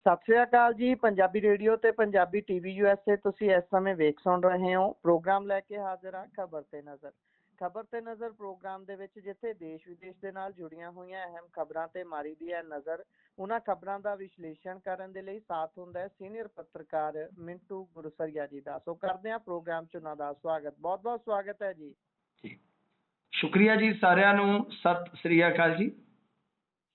ਸਤਿ ਸ਼੍ਰੀ ਅਕਾਲ ਜੀ ਪੰਜਾਬੀ ਰੇਡੀਓ ਤੇ ਪੰਜਾਬੀ ਟੀਵੀ ਯੂਐਸਏ ਤੁਸੀਂ ਇਸ ਸਮੇਂ ਵੇਖ ਸੁਣ ਰਹੇ ਹੋ ਪ੍ਰੋਗਰਾਮ ਲੈ ਕੇ ਹਾਜ਼ਰ ਹਾਂ ਖਬਰ ਤੇ ਨਜ਼ਰ। ਖਬਰ ਤੇ ਨਜ਼ਰ ਪ੍ਰੋਗਰਾਮ ਦੇ ਵਿੱਚ ਜਿੱਥੇ ਦੇਸ਼ ਵਿਦੇਸ਼ ਦੇ ਨਾਲ ਜੁੜੀਆਂ ਹੋਈਆਂ ਅਹਿਮ ਖਬਰਾਂ ਤੇ ਮਾਰੀ ਦੀ ਹੈ ਨਜ਼ਰ ਉਹਨਾਂ ਖਬਰਾਂ ਦਾ ਵਿਸ਼ਲੇਸ਼ਣ ਕਰਨ ਦੇ ਲਈ ਸਾਥ ਹੁੰਦਾ ਹੈ ਸੀਨੀਅਰ ਪੱਤਰਕਾਰ ਮਿੰਟੂ ਗੁਰਸਰੀਆ ਜੀ ਦਾ। ਸੋ ਕਰਦੇ ਹਾਂ ਪ੍ਰੋਗਰਾਮ ਚ ਉਹਨਾਂ ਦਾ ਸਵਾਗਤ। ਬਹੁਤ ਬਹੁਤ ਸਵਾਗਤ ਹੈ ਜੀ। ਜੀ। ਸ਼ੁਕਰੀਆ ਜੀ ਸਾਰਿਆਂ ਨੂੰ। ਸਤਿ ਸ੍ਰੀ ਅਕਾਲ ਜੀ।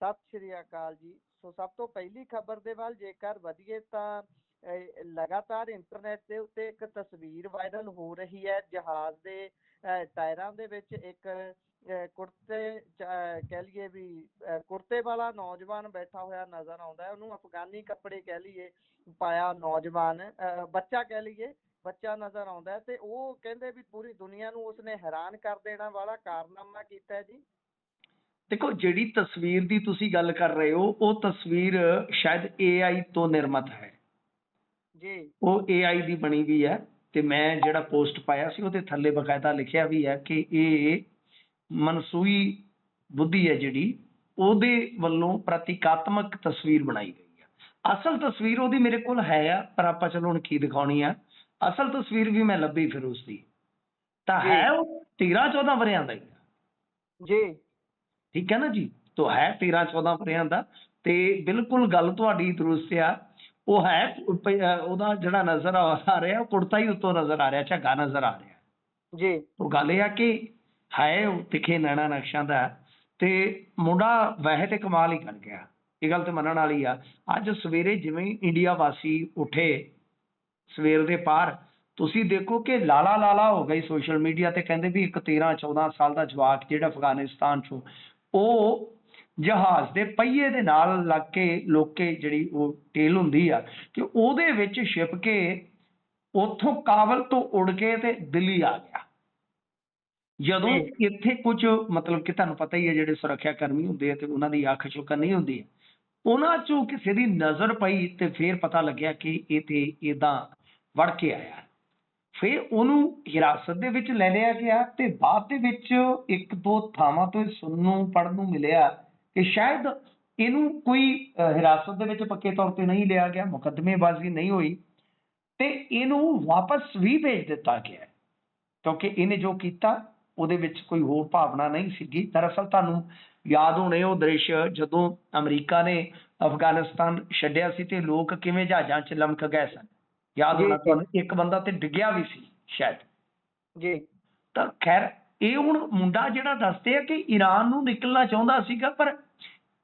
ਸਤਿ ਸ਼੍ਰੀ ਅਕਾਲ ਜੀ। ਸੋ ਸਭ ਤੋਂ ਪਹਿਲੀ ਖਬਰ ਦੇ ਵੱਲ ਜੇਕਰ ਵਧੀਏ ਤਾਂ ਲਗਾਤਾਰ ਇੰਟਰਨੈਟ ਦੇ ਉੱਤੇ ਇੱਕ ਤਸਵੀਰ ਵਾਇਰਲ ਹੋ ਰਹੀ ਹੈ। ਜਹਾਜ਼ ਦੇ ਟਾਇਰਾਂ ਦੇ ਵਿੱਚ ਇੱਕ ਅਹ, ਕੁੜਤੇ ਕਹਿ ਲਈਏ ਵੀ ਅਹ, ਵਾਲਾ ਨੌਜਵਾਨ ਬੈਠਾ ਹੋਇਆ ਨਜ਼ਰ ਆਉਂਦਾ ਹੈ। ਉਹਨੂੰ ਅਫਗਾਨੀ ਕੱਪੜੇ ਕਹਿ ਲਈਏ ਪਾਇਆ ਨੌਜਵਾਨ ਅਹ, ਬੱਚਾ ਕਹਿ ਲਈਏ ਬੱਚਾ ਨਜ਼ਰ ਆਉਂਦਾ ਤੇ ਉਹ ਕਹਿੰਦੇ ਵੀ ਪੂਰੀ ਦੁਨੀਆ ਨੂੰ ਉਸਨੇ ਹੈਰਾਨ ਕਰ ਦੇਣਾ ਵਾਲਾ ਕਾਰਨਾਮਾ ਕੀਤਾ ਜੀ। ਦੇਖੋ ਜਿਹੜੀ ਤਸਵੀਰ ਦੀ ਤੁਸੀਂ ਗੱਲ ਕਰ ਰਹੇ ਹੋ ਉਹ ਤਸਵੀਰ ਸ਼ਾਇਦ AI ਤੋਂ ਨਿਰਮਿਤ ਹੈ। ਜੀ। ਉਹ AI ਦੀ ਬਣੀ ਵੀ ਹੈ ਤੇ ਮੈਂ ਜਿਹੜਾ ਪੋਸਟ ਪਾਇਆ ਸੀ ਉਹਦੇ ਥੱਲੇ ਬਕਾਇਦਾ ਲਿਖਿਆ ਵੀ ਹੈ ਕਿ ਇਹ ਮਨਸੂਈ ਬੁੱਧੀ ਹੈ ਜਿਹੜੀ ਉਹਦੇ ਵੱਲੋਂ ਪ੍ਰਤੀਕਾਤਮਕ ਤਸਵੀਰ ਬਣਾਈ ਗਈ ਹੈ। ਅਸਲ ਤਸਵੀਰ ਉਹਦੀ ਮੇਰੇ ਕੋਲ ਹੈ ਆ ਪਰ ਆਪਾਂ ਚਲੋ ਹੁਣ ਕੀ ਦਿਖਾਉਣੀ ਆ। ਅਸਲ ਤਸਵੀਰ ਵੀ ਮੈਂ ਲੱਭੀ ਫਿਰ ਉਸ ਦੀ ਤਾਂ। ਹੈ ਉਹ 13 14 ਵਰਿਆਂ ਦਾ ਹੀ। ਜੀ। ਠੀਕ ਹੈ ਨਾ ਜੀ? ਤੋ ਹੈ 13 14 ਵਰਿਆਂ ਦਾ ਤੇ ਬਿਲਕੁਲ ਗੱਲ ਤੁਹਾਡੀ ਦਰੁਸਤ ਆ। ਉਹ ਹੈ ਉਹਦਾ ਜਿਹੜਾ ਨਜ਼ਰ ਆ ਰਿਹਾ ਉਹ ਕੁੜਤਾ ਹੀ ਉੱਤੋਂ ਨਜ਼ਰ ਆ ਰਿਹਾ ਝੱਗਾ ਨਜ਼ਰ ਆ ਰਿਹਾ। ਜੀ। ਉਹ ਗੱਲ ਇਹ ਆ ਕਿ ਹੈ ਤਿੱਖੇ ਨੈਣਾ ਨਕਸ਼ਾਂ ਦਾ ਤੇ ਮੁੰਡਾ ਵੈਸੇ ਤੇ ਕਮਾਲ ਹੀ ਕਰ ਗਿਆ। ਇਹ ਗੱਲ ਤੇ ਮੰਨਣ ਵਾਲੀ ਆ। ਅੱਜ ਸਵੇਰੇ ਜਿਵੇਂ ਇੰਡੀਆ ਵਾਸੀ ਉੱਠੇ ਸਵੇਰ ਦੇ ਪਾਰ ਤੁਸੀਂ ਦੇਖੋ ਕਿ ਲਾਲਾ ਲਾਲਾ ਹੋ ਗਈ ਸੋਸ਼ਲ ਮੀਡੀਆ ਤੇ ਕਹਿੰਦੇ ਵੀ ਇੱਕ 13 14 ਸਾਲ ਦਾ ਜਵਾਕ ਜਿਹੜਾ ਅਫਗਾਨਿਸਤਾਨ ਚੋਂ ਉਹ ਜਹਾਜ਼ ਦੇ ਪਹੀਏ ਦੇ ਨਾਲ ਲੱਗ ਕੇ ਲੋਕੇ ਜਿਹੜੀ ਉਹ ਟੇਲ ਹੁੰਦੀ ਆ ਕਿ ਉਹਦੇ ਵਿੱਚ ਛਿਪ ਕੇ ਉੱਥੋਂ ਕਾਬਲ ਤੋਂ ਉੜ ਕੇ ਤੇ ਦਿੱਲੀ ਆ ਗਿਆ। ਜਦੋਂ। ਇੱਥੇ ਕੁਝ ਮਤਲਬ ਕਿ ਤੁਹਾਨੂੰ ਪਤਾ ਹੀ ਹੈ ਜਿਹੜੇ ਸੁਰੱਖਿਆ ਕਰਮੀ ਹੁੰਦੇ ਆ ਤੇ ਉਹਨਾਂ ਦੀ ਅੱਖ ਚੁੱਕਣ ਨਹੀਂ ਹੁੰਦੀ। ਉਹਨਾਂ ਚੋਂ ਕਿਸੇ ਦੀ ਨਜ਼ਰ ਪਈ ਤੇ ਫਿਰ ਪਤਾ ਲੱਗਿਆ ਕਿ ਇਹ ਤੇ ਇਦਾਂ ਵੜ ਕੇ ਆਇਆ। ਫਿਰ ਉਹਨੂੰ ਹਿਰਾਸਤ ਦੇ ਵਿੱਚ ਲੈ ਲਿਆ ਗਿਆ ਤੇ ਬਾਅਦ ਦੇ ਵਿੱਚ ਇੱਕ ਦੋ ਥਾਵਾਂ ਤੋਂ ਇਹ ਸੁਣਨ ਨੂੰ ਪੜਨ ਨੂੰ ਮਿਲਿਆ ਕਿ ਸ਼ਾਇਦ ਇਹਨੂੰ ਕੋਈ ਹਿਰਾਸਤ ਦੇ ਵਿੱਚ ਪੱਕੇ ਤੌਰ ਤੇ ਨਹੀਂ ਲਿਆ ਗਿਆ, ਮੁਕੱਦਮੇਬਾਜ਼ੀ ਨਹੀਂ ਹੋਈ ਤੇ ਇਹਨੂੰ ਵਾਪਸ ਵੀ ਭੇਜ ਦਿੱਤਾ ਗਿਆ ਕਿਉਂਕਿ ਇਹਨੇ ਜੋ ਕੀਤਾ, ਉਹਦੇ ਵਿੱਚ ਕੋਈ ਹੋਰ ਭਾਵਨਾ ਨਹੀਂ ਸੀਗੀ। ਦਰਅਸਲ ਤੁਹਾਨੂੰ ਯਾਦ ਹੋਣੇ ਉਹ ਦ੍ਰਿਸ਼ ਜਦੋਂ ਅਮਰੀਕਾ ਨੇ ਅਫਗਾਨਿਸਤਾਨ ਛੱਡਿਆ ਸੀ ਤੇ ਲੋਕ ਕਿਵੇਂ ਜਹਾਜ਼ਾਂ 'ਚ ਲਮਕ ਗਏ ਸਨ। ਯਾਦ ਹੋਣਾ। ਤੁਹਾਨੂੰ ਇੱਕ ਬੰਦਾ ਤੇ ਡਿੱਗਿਆ ਵੀ ਸੀ ਸ਼ਾਇਦ। ਜੀ। ਤਾਂ ਖੈਰ ਇਹ ਹੁਣ ਮੁੰਡਾ ਜਿਹੜਾ ਦੱਸਦੇ ਆ ਕਿ ਈਰਾਨ ਨੂੰ ਨਿਕਲਣਾ ਚਾਹੁੰਦਾ ਸੀਗਾ ਪਰ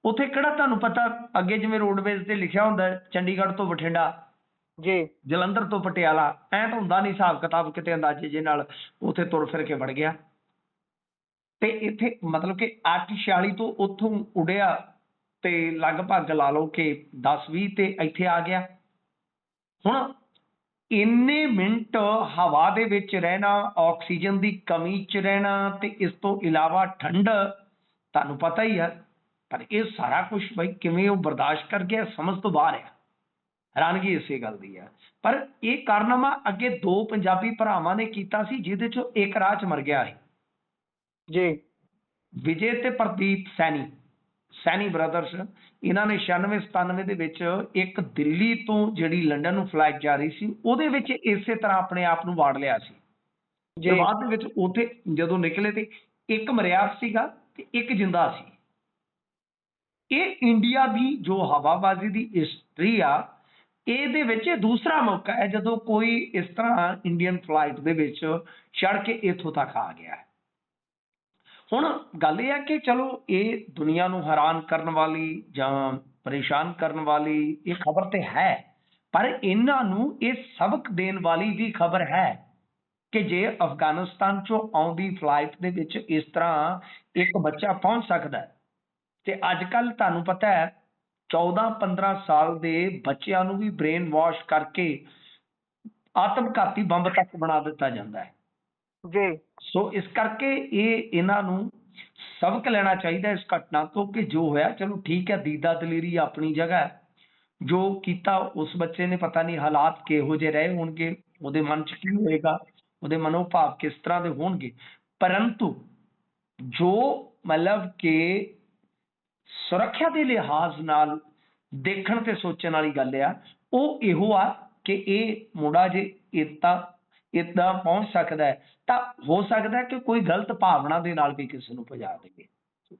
ਉੱਥੇ ਕਿਹੜਾ ਤੁਹਾਨੂੰ ਪਤਾ ਅੱਗੇ ਜਿਵੇਂ ਰੋਡਵੇਜ਼ ਤੇ ਲਿਖਿਆ ਹੁੰਦਾ ਹੈ, ਚੰਡੀਗੜ੍ਹ ਤੋਂ ਬਠਿੰਡਾ ਜੀ। ਜਲੰਧਰ ਤੋਂ ਪਟਿਆਲਾ ਐ ਤਾਂ ਹੁੰਦਾ ਨਹੀਂ ਹਿਸਾਬ ਕਿਤਾਬ ਕਿਤੇ ਅੰਦਾਜ਼ੇ ਜੇ ਨਾਲ ਉੱਥੇ ਤੁਰ ਫਿਰ ਕੇ ਵੜ ਗਿਆ। ਤੇ ਇੱਥੇ ਮਤਲਬ ਕਿ 846 ਤੋਂ ਉੱਥੋਂ ਉੜਿਆ ਤੇ ਲਗਭਗ ਲਾ ਲਓ ਕਿ 10 20 ਤੇ ਇੱਥੇ ਆ ਗਿਆ। ਹੁਣ ਇੰਨੇ ਮਿੰਟ ਹਵਾ ਦੇ ਵਿੱਚ ਰਹਿਣਾ ਆਕਸੀਜਨ ਦੀ ਕਮੀ 'ਚ ਰਹਿਣਾ ਤੇ ਇਸ ਤੋਂ ਇਲਾਵਾ ਠੰਡ ਤੁਹਾਨੂੰ ਪਤਾ ਹੀ ਆ ਪਰ ਇਹ ਸਾਰਾ ਕੁਝ ਬਈ ਕਿਵੇਂ ਉਹ ਬਰਦਾਸ਼ਤ ਕਰ ਗਿਆ ਸਮਝ ਤੋਂ ਬਾਹਰ ਆ। ਹੈਰਾਨਗੀ ਇਸੇ ਗੱਲ ਦੀ ਆ। ਪਰ ਇਹ ਕਾਰਨਾਮਾ ਅੱਗੇ ਦੋ ਪੰਜਾਬੀ ਭਰਾਵਾਂ ਨੇ ਕੀਤਾ ਸੀ ਜਿਹਦੇ ਚੋਂ ਇੱਕ 'ਚ ਮਰ ਗਿਆ ਸੀ। ਜੀ। ਵਿਜੇ ਤੇ ਪ੍ਰਦੀਪ ਸੈਣੀ। ਸੈਣੀ ਬ੍ਰਦਰਸ ਇਹਨਾਂ ਨੇ 96 97 ਦੇ ਵਿੱਚ ਇੱਕ ਦਿੱਲੀ ਤੋਂ ਜਿਹੜੀ ਲੰਡਨ ਨੂੰ ਫਲਾਈਟ ਜਾ ਰਹੀ ਸੀ ਉਹਦੇ ਵਿੱਚ ਇਸੇ ਤਰ੍ਹਾਂ ਆਪਣੇ ਆਪ ਨੂੰ ਵਾੜ ਲਿਆ ਸੀ। ਜੀ। ਬਾਅਦ ਦੇ ਵਿੱਚ ਉੱਥੇ ਜਦੋਂ ਨਿਕਲੇ ਤੇ ਇੱਕ ਮਰਿਆ ਸੀਗਾ ਤੇ ਇੱਕ ਜਿੰਦਾ ਸੀ। ਇਹ ਇੰਡੀਆ ਦੀ ਜੋ ਹਵਾਬਾਜ਼ੀ ਦੀ ਹਿਸਟਰੀ ਆ ਇਹਦੇ ਵਿੱਚ ਇਹ ਦੂਸਰਾ ਮੌਕਾ ਹੈ ਜਦੋਂ ਕੋਈ ਇਸ ਤਰ੍ਹਾਂ ਇੰਡੀਅਨ ਫਲਾਈਟ ਦੇ ਵਿੱਚ ਚੜ ਕੇ ਇੱਥੋਂ ਤੱਕ ਆ ਗਿਆ ਹੈ। ਹੁਣ ਗੱਲ ਇਹ ਹੈ ਕਿ ਚਲੋ ਇਹ ਦੁਨੀਆ ਨੂੰ ਹੈਰਾਨ ਕਰਨ ਵਾਲੀ ਜਾਂ ਪਰੇਸ਼ਾਨ ਕਰਨ ਵਾਲੀ ਇਹ ਖਬਰ ਤੇ ਹੈ, ਪਰ ਇਹਨਾਂ ਨੂੰ ਇਹ ਸਬਕ ਦੇਣ ਵਾਲੀ ਵੀ ਖਬਰ ਹੈ ਕਿ ਜੇ ਅਫਗਾਨਿਸਤਾਨ ਚੋਂ ਆਉਂਦੀ ਫਲਾਈਟ ਦੇ ਵਿੱਚ ਇਸ ਤਰ੍ਹਾਂ ਇੱਕ ਬੱਚਾ ਪਹੁੰਚ ਸਕਦਾ ਹੈ ਤੇ ਅੱਜ ਕੱਲ ਤੁਹਾਨੂੰ ਪਤਾ ਹੈ 14 15 ਸਾਲ ਦੇ ਬੱਚਿਆਂ ਨੂੰ ਵੀ ਬ੍ਰੇਨ ਵਾਸ਼ ਕਰਕੇ ਆਤਮਘਾਤੀ ਬੰਬ ਤੱਕ ਬਣਾ ਦਿੱਤਾ ਜਾਂਦਾ ਹੈ। ਜੀ। ਸੋ ਇਸ ਕਰਕੇ ਇਹ ਇਹਨਾਂ ਨੂੰ ਸਬਕ ਲੈਣਾ ਚਾਹੀਦਾ ਇਸ ਘਟਨਾ ਤੋਂ ਕਿ ਜੋ ਹੋਇਆ, ਚਲੋ ਠੀਕ ਹੈ, ਦੀਦਾ ਦਲੇਰੀ ਆਪਣੀ ਜਗ੍ਹਾ ਹੈ। ਜੋ ਕੀਤਾ ਉਸ ਬੱਚੇ ਨੇ ਪਤਾ ਨਹੀਂ ਹਾਲਾਤ ਕਿਹੋ ਜਿਹੇ ਰਹੇ ਹੋਣਗੇ, ਉਹਦੇ ਮਨ 'ਚ ਕੀ ਹੋਏਗਾ, ਉਹਦੇ ਮਨੋਭਾਵ ਕਿਸ ਤਰ੍ਹਾਂ ਦੇ ਹੋਣਗੇ। ਪਰੰਤੂ ਜੋ ਮਤਲਬ ਕਿ ਸੁਰੱਖਿਆ ਦੇ ਲਿਹਾਜ਼ ਨਾਲ ਦੇਖਣ ਤੇ ਸੋਚਣ ਵਾਲੀ ਗੱਲ ਆ, ਉਹ ਇਹੋ ਆ ਕਿ ਇਹ ਮੁੰਡਾ ਜੇ ਇਦਾਂ ਇਦਾਂ ਪਹੁੰਚ ਸਕਦਾ ਹੈ ਤਾਂ ਹੋ ਸਕਦਾ ਕਿ ਕੋਈ ਗਲਤ ਭਾਵਨਾ ਦੇ ਨਾਲ ਵੀ ਕਿਸੇ ਨੂੰ ਭਜਾ ਦੇਵੇ।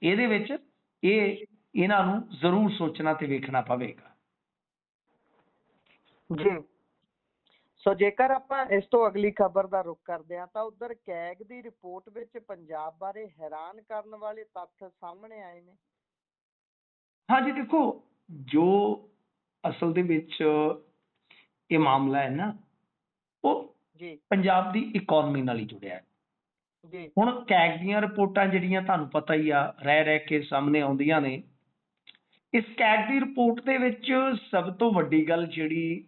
ਇਹਦੇ ਵਿੱਚ ਇਹ ਇਹਨਾਂ ਨੂੰ ਜ਼ਰੂਰ ਸੋਚਣਾ ਤੇ ਵੇਖਣਾ ਪਵੇਗਾ। ਜੀ। ਸੋ ਜੇਕਰ ਆਪਾਂ ਇਸ ਤੋਂ ਅਗਲੀ ਖਬਰ ਦਾ ਰੁਖ ਕਰਦੇ ਹਾਂ ਤਾਂ ਉਧਰ ਕੈਗ ਦੀ ਰਿਪੋਰਟ ਵਿੱਚ ਪੰਜਾਬ ਬਾਰੇ ਹੈਰਾਨ ਕਰਨ ਵਾਲੇ ਤੱਥ ਸਾਹਮਣੇ ਆਏ ਨੇ। ਹਾਂਜੀ ਦੇਖੋ ਜੋ ਅਸਲ ਦੇ ਵਿੱਚ ਇਹ ਮਾਮਲਾ ਹੈ ਨਾ ਉਹ ਜੀ। ਪੰਜਾਬ ਦੀ ਇਕਨੋਮੀ ਨਾਲ ਹੀ ਜੁੜਿਆ ਹੈ। ਜੀ। ਹੁਣ ਕੈਗ ਦੀਆਂ ਰਿਪੋਰਟਾਂ ਜਿਹੜੀਆਂ ਤੁਹਾਨੂੰ ਪਤਾ ਹੀ ਆ ਰਹਿ ਰਹਿ ਕੇ ਸਾਹਮਣੇ ਆਉਂਦੀਆਂ ਨੇ। ਇਸ ਕੈਗ ਦੀ ਰਿਪੋਰਟ ਦੇ ਵਿੱਚ ਸਭ ਤੋਂ ਵੱਡੀ ਗੱਲ ਜਿਹੜੀ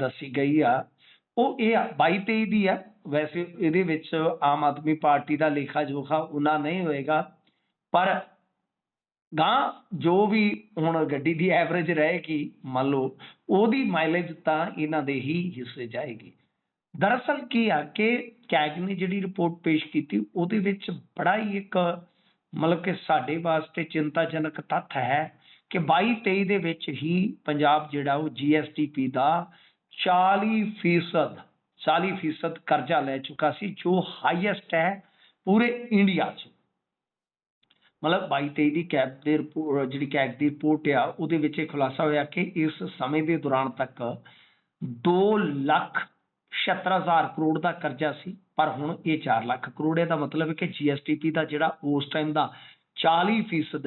ਦੱਸੀ ਗਈ ਆ ਉਹ ਇਹ ਆ 22 23 ਦੀ ਆ। ਵੈਸੇ ਇਹਦੇ ਵਿੱਚ ਆਮ ਆਦਮੀ ਪਾਰਟੀ ਦਾ ਲੇਖਾ ਜੋਖਾ ਉਹਨਾਂ ਨਹੀਂ ਹੋਏਗਾ। ਪਰ ਗਾਂ ਜੋ ਵੀ ਹੁਣ ਗੱਡੀ ਦੀ ਐਵਰੇਜ ਰਹੇਗੀ ਮੰਨ ਲਓ ਉਹਦੀ ਮਾਈਲੇਜ ਤਾਂ ਇਹਨਾਂ ਦੇ ਹੀ ਹਿੱਸੇ ਜਾਏਗੀ। ਦਰਅਸਲ ਕੀ ਆ ਕਿ ਕੈਗ ਨੇ ਜਿਹੜੀ ਰਿਪੋਰਟ ਪੇਸ਼ ਕੀਤੀ, ਉਹਦੇ ਵਿੱਚ ਬੜਾ ਹੀ ਇੱਕ ਮਤਲਬ ਕਿ ਸਾਡੇ ਵਾਸਤੇ ਚਿੰਤਾਜਨਕ ਤੱਥ ਹੈ ਕਿ 22 23 ਦੇ ਵਿੱਚ ਹੀ ਪੰਜਾਬ ਜਿਹੜਾ ਉਹ GSTP ਦਾ 40 ਫੀਸਦ 40 ਫੀਸਦ ਕਰਜ਼ਾ ਲੈ ਚੁੱਕਾ ਸੀ, ਜੋ ਹਾਈਐਸਟ ਹੈ ਪੂਰੇ ਇੰਡੀਆ 'ਚ। ਮਤਲਬ 22 23 ਦੀ ਕੈਬ ਦੇ ਰਿਪੋਰਟ ਜਿਹੜੀ ਕੈਗ ਦੀ ਰਿਪੋਰਟ ਆ, ਉਹਦੇ ਵਿੱਚ ਇਹ ਖੁਲਾਸਾ ਹੋਇਆ ਕਿ ਇਸ ਸਮੇਂ ਦੇ ਦੌਰਾਨ ਤੱਕ 2 ਲੱਖ 76000 ਕਰੋੜ ਦਾ ਕਰਜ਼ਾ ਸੀ ਪਰ ਹੁਣ ਇਹ 4 ਲੱਖ ਕਰੋੜ ਹੈ। ਦਾ ਮਤਲਬ ਹੈ ਕਿ GSTP ਦਾ ਜਿਹੜਾ ਉਸ ਟਾਈਮ ਦਾ 40 ਫੀਸਦ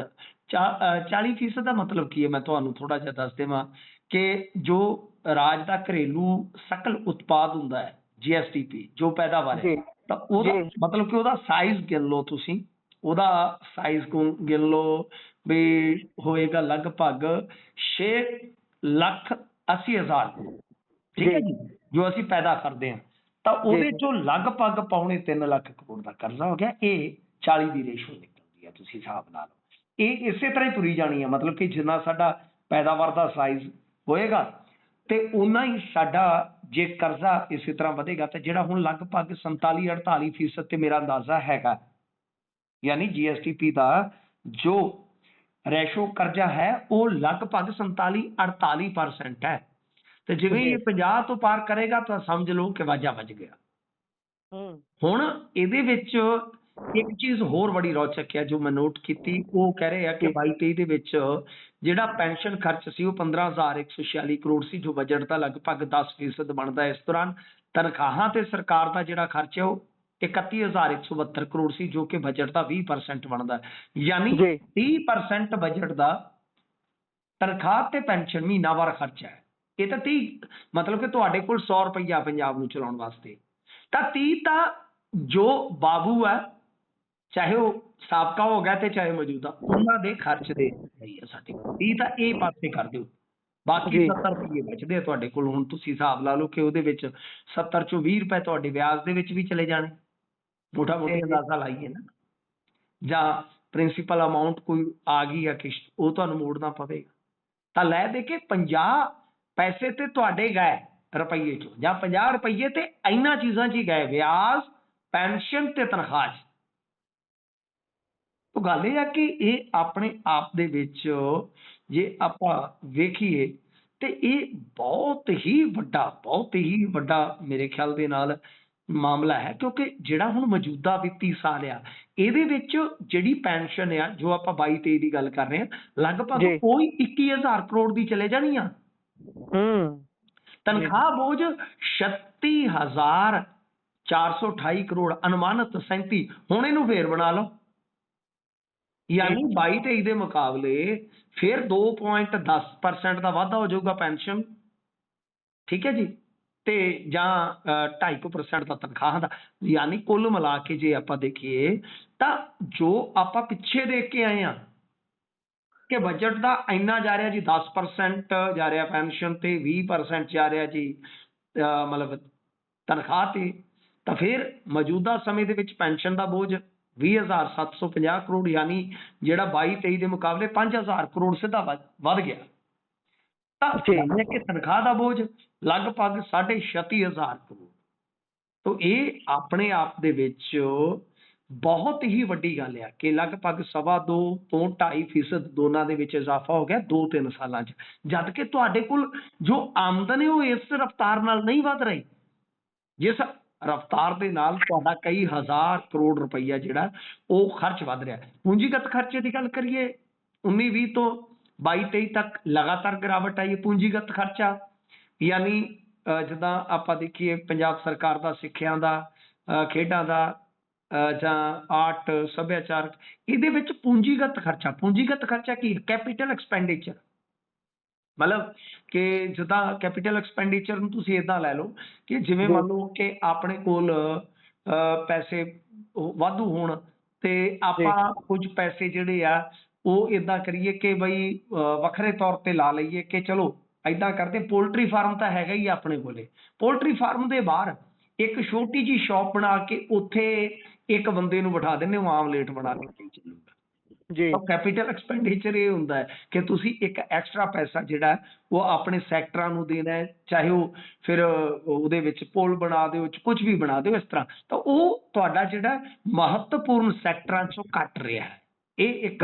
40 ਫੀਸਦ ਦਾ ਮਤਲਬ ਕੀ ਹੈ? ਮੈਂ ਤੁਹਾਨੂੰ ਥੋੜਾ ਜਿਹਾ ਦੱਸ ਦੇਵਾਂ ਕਿ ਜੋ ਰਾਜ ਦਾ ਘਰੇਲੂ ਸਕਲ ਉਤਪਾਦ ਹੁੰਦਾ ਹੈ GSTP ਜੋ ਪੈਦਾਵਾਰ ਹੈ ਤਾਂ ਉਹਦਾ। ਮਤਲਬ ਕਿ ਉਹਦਾ ਸਾਈਜ਼ ਗਿਣ ਲਓ ਤੁਸੀਂ। ਉਹਦਾ ਸਾਈਜ਼ ਗਿਣ ਲਓ ਵੀ ਹੋਏਗਾ ਲਗਭਗ 6 ਲੱਖ 80 ਹਜ਼ਾਰ। ਠੀਕ ਹੈ ਜੀ। ਜੀ ਅਸੀਂ ਪੈਦਾ ਕਰਦੇ ਹਾਂ ਤਾਂ ਉਹਦੇ। ਚੋਂ ਲਗਭਗ ਪੌਣੇ 3 ਲੱਖ ਕਰੋੜ ਦਾ ਕਰਜ਼ਾ ਹੋ ਗਿਆ ਇਹ 40 ਦੀ ਰੇਸ਼ੋ ਨਿਕਲਦੀ ਹੈ ਤੁਸੀਂ ਹਿਸਾਬ ਨਾਲ ਇਹ ਇਸੇ ਤਰ੍ਹਾਂ ਹੀ ਤੁਰੀ ਜਾਣੀ ਹੈ ਮਤਲਬ ਕਿ ਜਿੰਨਾ ਸਾਡਾ ਪੈਦਾਵਾਰ ਦਾ ਸਾਈਜ਼ ਹੋਏਗਾ ਤੇ ਉਨਾ ਹੀ ਸਾਡਾ ਜੇ ਕਰਜ਼ਾ ਇਸੇ ਤਰ੍ਹਾਂ ਵਧੇਗਾ ਤੇ ਜਿਹੜਾ ਹੁਣ ਲਗਭਗ 47 48 ਫੀਸਦ ਤੇ ਮੇਰਾ ਅੰਦਾਜ਼ਾ ਹੈਗਾ ਯਾਨੀ GSTP ਦਾ ਜੋ ਰੇਸ਼ੋ ਕਰਜ਼ਾ ਹੈ ਉਹ ਲਗਭਗ 47 48% ਹੈ ਤੇ ਜਿਵੇਂ ਇਹ 50 ਤੋਂ ਪਾਰ ਕਰੇਗਾ ਤਾਂ ਸਮਝ ਲਓ ਕਿ ਵਾਜਾ ਵੱਜ ਗਿਆ। ਹੁਣ ਇਹਦੇ ਵਿੱਚ ਇੱਕ ਚੀਜ਼ ਹੋਰ ਬੜੀ ਰੌਚਕ ਹੈ ਜੋ ਮੈਂ ਨੋਟ ਕੀਤੀ। ਉਹ ਕਹਿ ਰਹੇ ਆ ਕਿ 22 23 ਦੇ ਵਿੱਚ ਜਿਹੜਾ ਪੈਨਸ਼ਨ ਖਰਚ ਸੀ ਉਹ 15146 ਕਰੋੜ ਸੀ ਜੋ ਬਜਟ ਦਾ ਲਗਭਗ 10% ਬਣਦਾ ਹੈ ਇਸ ਦੌਰਾਨ। ਤਨਖਾਹਾਂ ਤੇ ਸਰਕਾਰ ਦਾ ਜਿਹੜਾ ਖਰਚ ਹੈ ਉਹ 31172 ਕਰੋੜ ਸੀ ਜੋ ਕਿ ਬਜਟ ਦਾ 20% ਬਣਦਾ ਯਾਨੀ ਜੀ। 30% ਬਜਟ ਦਾ ਤਨਖਾਹ ਤੇ ਪੈਨਸ਼ਨ ਮਹੀਨਾਵਾਰ ਖਰਚਾ ਹੈ। ਇਹ ਤਾਂ 30 ਮਤਲਬ ਕਿ ਤੁਹਾਡੇ ਕੋਲ 100 ਰੁਪਈਆ ਪੰਜਾਬ ਨੂੰ ਚਲਾਉਣ ਵਾਸਤੇ। ਤਾਂ 30 ਤਾਂ ਜੋ ਬਾਬੂ ਹੈ ਚਾਹੇ ਉਹ ਸਾਬਕਾ ਹੋ ਗਿਆ ਤੇ ਚਾਹੇ ਮੌਜੂਦਾ ਉਹਨਾਂ ਦੇ ਖਰਚ ਦੇ ਲਈ ਹੈ ਸਾਡੇ ਕੋਲ। 30 ਤਾਂ ਇਹ ਪਾਸੇ ਕਰ ਦਿਓ। ਬਾਕੀ ਜੀ। 70 ਰੁਪਏ ਬਚਦੇ ਆ ਤੁਹਾਡੇ ਕੋਲ। ਹੁਣ ਤੁਸੀਂ ਹਿਸਾਬ ਲਾ ਲਓ ਕਿ ਉਹਦੇ ਵਿੱਚ 70 ਚੋਂ 20 ਰੁਪਏ ਤੁਹਾਡੇ ਵਿਆਜ ਦੇ ਵਿੱਚ ਵੀ ਚਲੇ ਜਾਣੇ। ਮੋਟਾ ਮੋਟੀ। ਅੰਦਾਜ਼ਾ ਲਾਈਏ ਨਾ। ਜਾਂ ਪ੍ਰਿੰਸੀਪਲ ਅਮਾਉਂਟ ਕੋਈ ਆ ਗਈ ਆ ਕਿਸ਼ਤ ਉਹ ਤੁਹਾਨੂੰ ਮੋੜਨਾ ਪਵੇਗਾ। ਤਾਂ ਲੈ ਦੇ ਕੇ 50 ਪੈਸੇ ਤੇ ਤੁਹਾਡੇ ਗਏ ਰੁਪਈਏ ਚੋਂ ਜਾਂ 50 ਰੁਪਈਏ ਤੇ ਇੰਨਾ ਚੀਜ਼ਾਂ 'ਚ ਹੀ ਗਏ ਵਿਆਜ ਪੈਨਸ਼ਨ ਤੇ ਤਨਖਾਹ 'ਚ ਉਹ ਗੱਲ ਇਹ ਆ ਕਿ ਇਹ ਆਪਣੇ ਆਪ ਦੇ ਵਿੱਚ ਜੇ ਆਪਾਂ ਵੇਖੀਏ ਤੇ ਇਹ ਬਹੁਤ ਹੀ ਵੱਡਾ ਬਹੁਤ ਹੀ ਵੱਡਾ ਮੇਰੇ ਖਿਆਲ ਦੇ ਨਾਲ ਮਾਮਲਾ ਹੈ ਕਿਉਂਕਿ ਜਿਹੜਾ ਹੁਣ ਮੌਜੂਦਾ ਵਿੱਤੀ ਸਾਲ ਆ ਇਹਦੇ ਵਿੱਚ ਜਿਹੜੀ ਪੈਨਸ਼ਨ ਆ ਜੋ ਆਪਾਂ 22 23 ਦੀ ਗੱਲ ਕਰ ਰਹੇ ਹਾਂ ਲਗਭਗ। ਕੋਈ 21000 ਕਰੋੜ ਦੀ ਚਲੇ ਜਾਣੀ ਆ ਹੂੰ। ਤਨਖਾਹ ਬੋਝ 36428 ਕਰੋੜ ਅਨੁਮਾਨਿਤ 37 ਹੁਣ ਇਹਨੂੰ ਫੇਰ ਬਣਾ ਲਓ। ਯਾਨੀ 22 23 ਦੇ ਮੁਕਾਬਲੇ ਫਿਰ 2.10% ਦਾ ਵਾਧਾ ਹੋ ਜਾਊਗਾ ਪੈਨਸ਼ਨ। ਠੀਕ ਹੈ ਜੀ? ਤੇ ਜਾਂ ਅ, 2.5% ਦਾ ਤਨਖਾਹ ਦਾ। ਯਾਨੀ ਕੁੱਲ ਮਿਲਾ ਕੇ ਜੇ ਆਪਾਂ ਦੇਖੀਏ ਤਾਂ ਜੋ ਆਪਾਂ ਪਿੱਛੇ ਦੇਖ ਕੇ ਆਏ ਆ ਕਿ ਬਜਟ ਦਾ ਇੰਨਾ ਜਾ ਰਿਹਾ ਜੀ 10% ਜਾ ਰਿਹਾ ਪੈਨਸ਼ਨ ਤੇ 20% ਜਾ ਰਿਹਾ ਜੀ ਮਤਲਬ ਤਨਖਾਹ ਤੇ ਤਾਂ ਫਿਰ ਮੌਜੂਦਾ ਸਮੇਂ ਦੇ ਵਿੱਚ ਪੈਨਸ਼ਨ ਦਾ ਬੋਝ 20750 ਕਰੋੜ ਯਾਨੀ ਜਿਹੜਾ 22 23 ਦੇ ਮੁਕਾਬਲੇ 5000 ਕਰੋੜ ਸਿੱਧਾ ਵੱਧ ਗਿਆ ਤਾਂ। ਮੰਨਿਆ ਕਿ ਤਨਖਾਹ ਦਾ ਬੋਝ ਲਗਭਗ 36000 ਕਰੋੜ ਤੋਂ ਇਹ ਆਪਣੇ ਆਪ ਦੇ ਵਿੱਚ ਬਹੁਤ ਹੀ ਵੱਡੀ ਗੱਲ ਆ ਕਿ ਲਗਭਗ ਸਵਾ ਦੋ ਤੋਂ 2.5 ਫੀਸਦ ਦੋਨਾਂ ਦੇ ਵਿੱਚ ਇਜ਼ਾਫਾ ਹੋ ਗਿਆ 2-3 ਸਾਲਾਂ 'ਚ। ਜਦ ਕਿ ਤੁਹਾਡੇ ਕੋਲ ਜੋ ਆਮਦਨ ਹੈ ਉਹ ਇਸ ਰਫ਼ਤਾਰ ਨਾਲ ਨਹੀਂ ਵਧ ਰਹੀ। ਜਿਸ ਰਫ਼ਤਾਰ ਦੇ ਨਾਲ ਤੁਹਾਡਾ ਕਈ ਹਜ਼ਾਰ ਕਰੋੜ ਰੁਪਈਆ ਜਿਹੜਾ ਉਹ ਖਰਚ ਵਧ ਰਿਹਾ। ਪੂੰਜੀਗਤ ਖਰਚੇ ਦੀ ਗੱਲ ਕਰੀਏ 19-20 ਤੋਂ 22-23 ਤੱਕ ਲਗਾਤਾਰ ਗਿਰਾਵਟ ਆਈ ਹੈ ਪੂੰਜੀਗਤ ਖਰਚਾ। ਯਾਨੀ ਅਹ, ਜਿੱਦਾਂ ਆਪਾਂ ਦੇਖੀਏ ਪੰਜਾਬ ਸਰਕਾਰ ਦਾ ਸਿੱਖਿਆ ਦਾ ਅਹ, ਖੇਡਾਂ ਦਾ ਜਾਂ ਆਰਟ ਸੱਭਿਆਚਾਰ ਇਹਦੇ ਵਿੱਚ ਪੂੰਜੀਗਤ ਖਰਚਾ ਪੂੰਜੀਗਤ ਖਰਚਾ ਕੀ ਹੈ? ਕੈਪੀਟਲ ਐਕਸਪੈਂਡੀਚਰ ਮਤਲਬ ਕਿ ਜਿੱਦਾਂ ਕੈਪੀਟਲ ਐਕਸਪੈਂਡੀਚਰ ਨੂੰ ਤੁਸੀਂ ਇਦਾਂ ਲੈ ਲਓ ਕਿ ਜਿਵੇਂ। ਮੰਨ ਲਓ ਕਿ ਆਪਣੇ ਕੋਲ ਪੈਸੇ ਵਾਧੂ ਹੋਣ ਤੇ ਆਪਾਂ ਕੁਝ ਪੈਸੇ ਜਿਹੜੇ ਆ ਉਹ ਇਦਾਂ ਕਰੀਏ ਕਿ ਬਈ ਵੱਖਰੇ ਤੌਰ ਤੇ ਲਾ ਲਈਏ ਕਿ ਚਲੋ ਐਦਾਂ ਕਰਦੇ ਪੋਲਟਰੀ ਫਾਰਮ ਤਾਂ ਹੈਗਾ ਹੀ ਆਪਣੇ ਕੋਲੇ। ਪੋਲਟਰੀ ਫਾਰਮ ਦੇ ਬਾਹਰ ਇੱਕ ਛੋਟੀ ਜੀ ਸ਼ਾਪ ਬਣਾ ਕੇ ਉੱਥੇ ਇੱਕ ਬੰਦੇ ਨੂੰ ਬਿਠਾ ਦਿੰਦੇ ਹੋ ਆਮਲੇਟ ਬਣਾ ਕੇ ਚੱਲੂਗਾ। ਜੀ। ਤਾਂ ਕੈਪੀਟਲ ਐਕਸਪੈਂਡੀਚਰ ਇਹ ਹੁੰਦਾ ਹੈ ਕਿ ਤੁਸੀਂ ਇੱਕ ਐਕਸਟਰਾ ਪੈਸਾ ਜਿਹੜਾ ਉਹ ਆਪਣੇ ਸੈਕਟਰਾਂ ਨੂੰ ਦੇਣਾ ਹੈ ਚਾਹੇ ਉਹ ਫਿਰ ਉਹਦੇ ਵਿੱਚ ਪੁਲ ਬਣਾ ਦਿਓ ਕੁਝ ਵੀ ਬਣਾ ਦਿਓ ਇਸ ਤਰ੍ਹਾਂ। ਤਾਂ ਉਹ ਤੁਹਾਡਾ ਜਿਹੜਾ ਮਹੱਤਵਪੂਰਨ ਸੈਕਟਰਾਂ ਚੋਂ ਘਟ ਰਿਹਾ ਹੈ। ਇਹ ਇੱਕ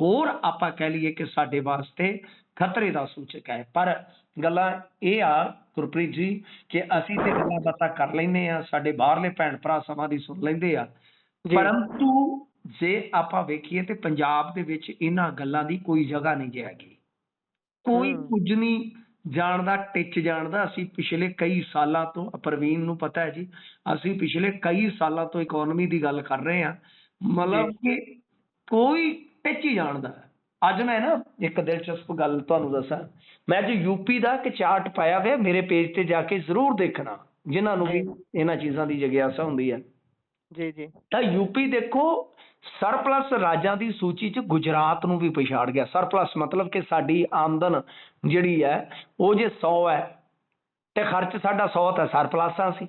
ਹੋਰ ਆਪਾਂ ਕਹਿ ਲਈਏ ਕਿ ਸਾਡੇ ਵਾਸਤੇ ਖਤਰੇ ਦਾ ਸੂਚਕ ਹੈ। ਪਰ ਗੱਲਾਂ ਇਹ ਆ ਗੁਰਪ੍ਰੀਤ ਜੀ ਕਿ ਅਸੀਂ ਤੇ ਗੱਲਾਂ ਬਾਤਾਂ ਕਰ ਲੈਂਦੇ ਆ ਸਾਡੇ ਬਾਹਰਲੇ ਭੈਣ ਭਰਾ ਸਮਾਂ ਦੀ ਸੁਣ ਲੈਂਦੇ ਆ। ਪਰੰਤੂ ਜੇ ਆਪਾਂ ਵੇਖੀਏ ਤੇ ਪੰਜਾਬ ਦੇ ਵਿੱਚ ਇਹਨਾਂ ਗੱਲਾਂ ਦੀ ਕੋਈ ਜਗ੍ਹਾ ਨਹੀਂ ਹੈਗੀ ਕੋਈ। ਕੁਝ ਨਹੀਂ ਜਾਣਦਾ ਟਿੱਚ ਜਾਣਦਾ ਅਸੀਂ ਪਿਛਲੇ ਕਈ ਸਾਲਾਂ ਤੋਂ ਪ੍ਰਵੀਨ ਨੂੰ ਪਤਾ ਹੈ ਜੀ ਅਸੀਂ ਪਿਛਲੇ ਕਈ ਸਾਲਾਂ ਤੋਂ ਇਕਨੋਮੀ ਦੀ ਗੱਲ ਕਰ ਰਹੇ ਹਾਂ ਮਤਲਬ ਕਿ ਕੋਈ ਟਿੱਚ ਹੀ ਜਾਣਦਾ ਹੈ। ਅੱਜ ਮੈਂ ਨਾ ਇੱਕ ਦਿਲਚਸਪ ਗੱਲ ਤੁਹਾਨੂੰ ਦੱਸਾਂ। ਮੈਂ ਅੱਜ ਯੂਪੀ ਦਾ ਇੱਕ ਚਾਰਟ ਪਾਇਆ ਹੋਇਆ ਮੇਰੇ ਪੇਜ ਤੇ ਜਾ ਕੇ ਜ਼ਰੂਰ ਦੇਖਣਾ ਜਿਨ੍ਹਾਂ ਨੂੰ ਵੀ ਇਹਨਾਂ ਚੀਜ਼ਾਂ ਦੀ ਜਿਗਿਆਸਾ ਹੁੰਦੀ ਹੈ ਜੀ ਜੀ। ਤਾਂ ਯੂਪੀ ਦੇਖੋ ਸਰਪਲਸ ਰਾਜਾਂ ਦੀ ਸੂਚੀ 'ਚ ਗੁਜਰਾਤ ਨੂੰ ਵੀ ਪਛਾੜ ਗਿਆ। ਸਰਪਲਸ ਮਤਲਬ ਕਿ ਸਾਡੀ ਆਮਦਨ ਜਿਹੜੀ ਹੈ ਉਹ ਜੇ 100 ਹੈ ਤੇ ਖਰਚ ਸਾਡਾ 100 ਤਾਂ ਸਰਪਲਸ ਆ ਸੀ।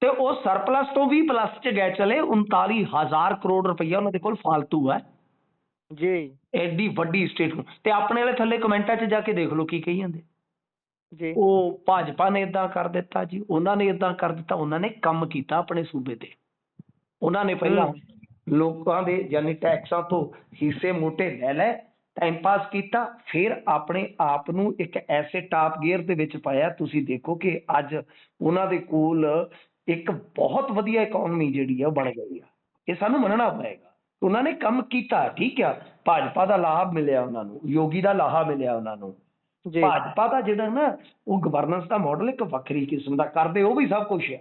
ਤੇ ਉਹ ਸਰਪਲਸ ਤੋਂ ਵੀ ਪਲੱਸ 'ਚ ਗਏ ਚਲੇ 39000 ਕਰੋੜ ਰੁਪਈਆ ਉਹਨਾਂ ਦੇ ਕੋਲ ਫालतू ਹੈ। ਜੀ। ਐਡੀ ਵੱਡੀ ਸਟੇਟ ਨੂੰ। ਤੇ ਆਪਣੇ ਵਾਲੇ ਥੱਲੇ ਕਮੈਂਟਾਂ 'ਚ ਜਾ ਕੇ ਦੇਖ ਲਓ ਕੀ ਕਹੀ ਜਾਂਦੇ। ਜੀ। ਉਹ ਭਾਜਪਾ ਨੇ ਇਦਾਂ ਕਰ ਦਿੱਤਾ ਜੀ ਉਹਨਾਂ ਨੇ ਇਦਾਂ ਕਰ ਦਿੱਤਾ ਉਹਨਾਂ ਨੇ ਕੰਮ ਕੀਤਾ ਆਪਣੇ ਸੂਬੇ ਤੇ। ਉਹਨਾਂ ਨੇ ਪਹਿਲਾਂ। ਲੋਕਾਂ ਦੇ ਯਾਨੀ ਟੈਕਸਾਂ ਤੋਂ ਹਿੱਸੇ ਮੋਟੇ ਲੈ ਲੈ ਟਾਈਮ ਪਾਸ ਕੀਤਾ ਫਿਰ ਆਪਣੇ ਆਪ ਨੂੰ ਇੱਕ ਐਸੇ ਟਾਪ ਗੇਅਰ ਦੇ ਵਿੱਚ ਪਾਇਆ। ਤੁਸੀਂ ਦੇਖੋ ਕਿ ਅੱਜ ਉਹਨਾਂ ਦੇ ਕੋਲ ਇੱਕ ਬਹੁਤ ਵਧੀਆ ਇਕਨੋਮੀ ਜਿਹੜੀ ਆ ਬਣ ਗਈ ਆ। ਇਹ ਸਾਨੂੰ ਮੰਨਣਾ ਪਏਗਾ। ਉਹਨਾਂ ਨੇ ਕੰਮ ਕੀਤਾ ਠੀਕ ਆ। ਭਾਜਪਾ ਦਾ ਲਾਭ ਮਿਲਿਆ ਉਹਨਾਂ ਨੂੰ ਯੋਗੀ ਦਾ ਲਾਹਾ ਮਿਲਿਆ ਉਹਨਾਂ ਨੂੰ। ਜੀ। ਭਾਜਪਾ ਦਾ ਜਿਹੜਾ ਨਾ ਉਹ ਗਵਰਨੈਂਸ ਦਾ ਮਾਡਲ ਇੱਕ ਵੱਖਰੀ ਕਿਸਮ ਦਾ ਕਰਦੇ ਉਹ ਵੀ ਸਭ ਕੁਝ ਆ।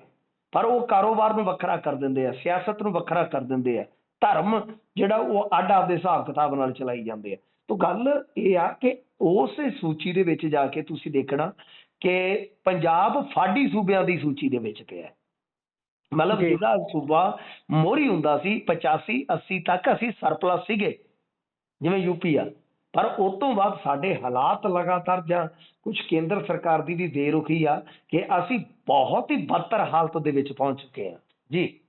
ਪਰ ਉਹ ਕਾਰੋਬਾਰ ਨੂੰ ਵੱਖਰਾ ਕਰ ਦਿੰਦੇ ਆ ਸਿਆਸਤ ਨੂੰ ਵੱਖਰਾ ਕਰ ਦਿੰਦੇ ਆ। ਧਰਮ ਜਿਹੜਾ ਉਹ ਅੱਡ ਆਪਦੇ ਹਿਸਾਬ ਕਿਤਾਬ ਨਾਲ ਚਲਾਈ ਜਾਂਦੇ ਆ। ਤਾਂ ਗੱਲ ਇਹ ਆ ਕਿ ਉਸ ਸੂਚੀ ਦੇ ਵਿੱਚ ਜਾ ਕੇ ਤੁਸੀਂ ਦੇਖਣਾ ਕਿ ਪੰਜਾਬ ਫਾਡੀ ਸੂਬਿਆਂ ਦੀ ਸੂਚੀ ਦੇ ਵਿੱਚ ਪਿਆ ਹੈ। ਮਤਲਬ। ਜਿਹੜਾ ਸੂਬਾ ਮੋਹਰੀ ਹੁੰਦਾ ਸੀ 85 80 ਤੱਕ ਅਸੀਂ ਸਰਪਲਸ ਸੀਗੇ ਜਿਵੇਂ ਯੂਪੀ ਆ। ਪਰ ਉਸ ਤੋਂ ਬਾਅਦ ਸਾਡੇ ਹਾਲਾਤ ਲਗਾਤਾਰ ਜਾਂ ਕੁਝ ਕੇਂਦਰ ਸਰਕਾਰ ਦੀ ਵੀ ਬੇਰੁਖੀ ਆ ਕਿ ਅਸੀਂ ਬਹੁਤ ਹੀ ਬਦਤਰ ਹਾਲਤ ਦੇ ਵਿੱਚ ਪਹੁੰਚ ਚੁੱਕੇ ਹਾਂ। ਜੀ।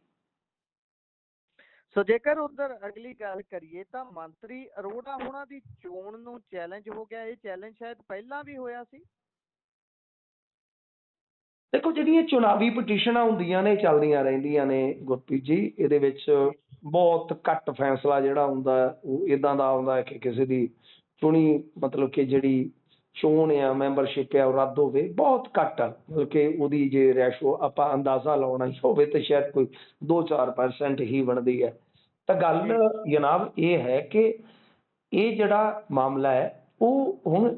ਸੋ ਜੇਕਰ ਉਧਰ ਅਗਲੀ ਗੱਲ ਕਰੀਏ ਤਾਂ ਮੰਤਰੀ ਅਰੋੜਾ ਹੋਣਾ ਦੀ ਚੋਣ ਨੂੰ ਚੈਲੰਜ ਹੋ ਗਿਆ। ਇਹ ਚੈਲੰਜ ਸ਼ਾਇਦ ਪਹਿਲਾਂ ਵੀ ਹੋਇਆ ਸੀ। ਦੇਖੋ, ਜਿਹੜੀਆਂ ਚੁਣਾਵੀ ਪਟੀਸ਼ਨਾਂ ਹੁੰਦੀਆਂ ਨੇ, ਚੱਲਦੀਆਂ ਰਹਿੰਦੀਆਂ ਨੇ, ਗੁਰਪ੍ਰੀਤ ਜੀ, ਇਹਦੇ ਵਿੱਚ ਬਹੁਤ ਘੱਟ ਫੈਸਲਾ ਜਿਹੜਾ ਹੁੰਦਾ, ਉਹ ਇਦਾਂ ਦਾ ਆਉਂਦਾ ਕਿ ਕਿਸੇ ਦੀ ਚੁਣੀ, ਮਤਲਬ ਕਿ ਜਿਹੜੀ ਚੋਣ ਆ ਮੈਂਬਰਸ਼ਿਪ ਆ, ਉਹ ਰੱਦ ਹੋਵੇ। ਬਹੁਤ ਘੱਟ ਮਤਲਬ ਕਿ ਉਹਦੀ ਜੇ ਰੈਸ਼ੋ ਆਪਾਂ ਅੰਦਾਜ਼ਾ ਲਾਉਣਾ ਹੀ ਹੋਵੇ ਤਾਂ ਸ਼ਾਇਦ ਕੋਈ 2-4% ਹੀ ਬਣਦੀ ਹੈ। ਤਾਂ ਗੱਲ ਜਨਾਬ ਇਹ ਹੈ ਕਿ ਇਹ ਜਿਹੜਾ ਮਾਮਲਾ ਹੈ, ਉਹ ਹੁਣ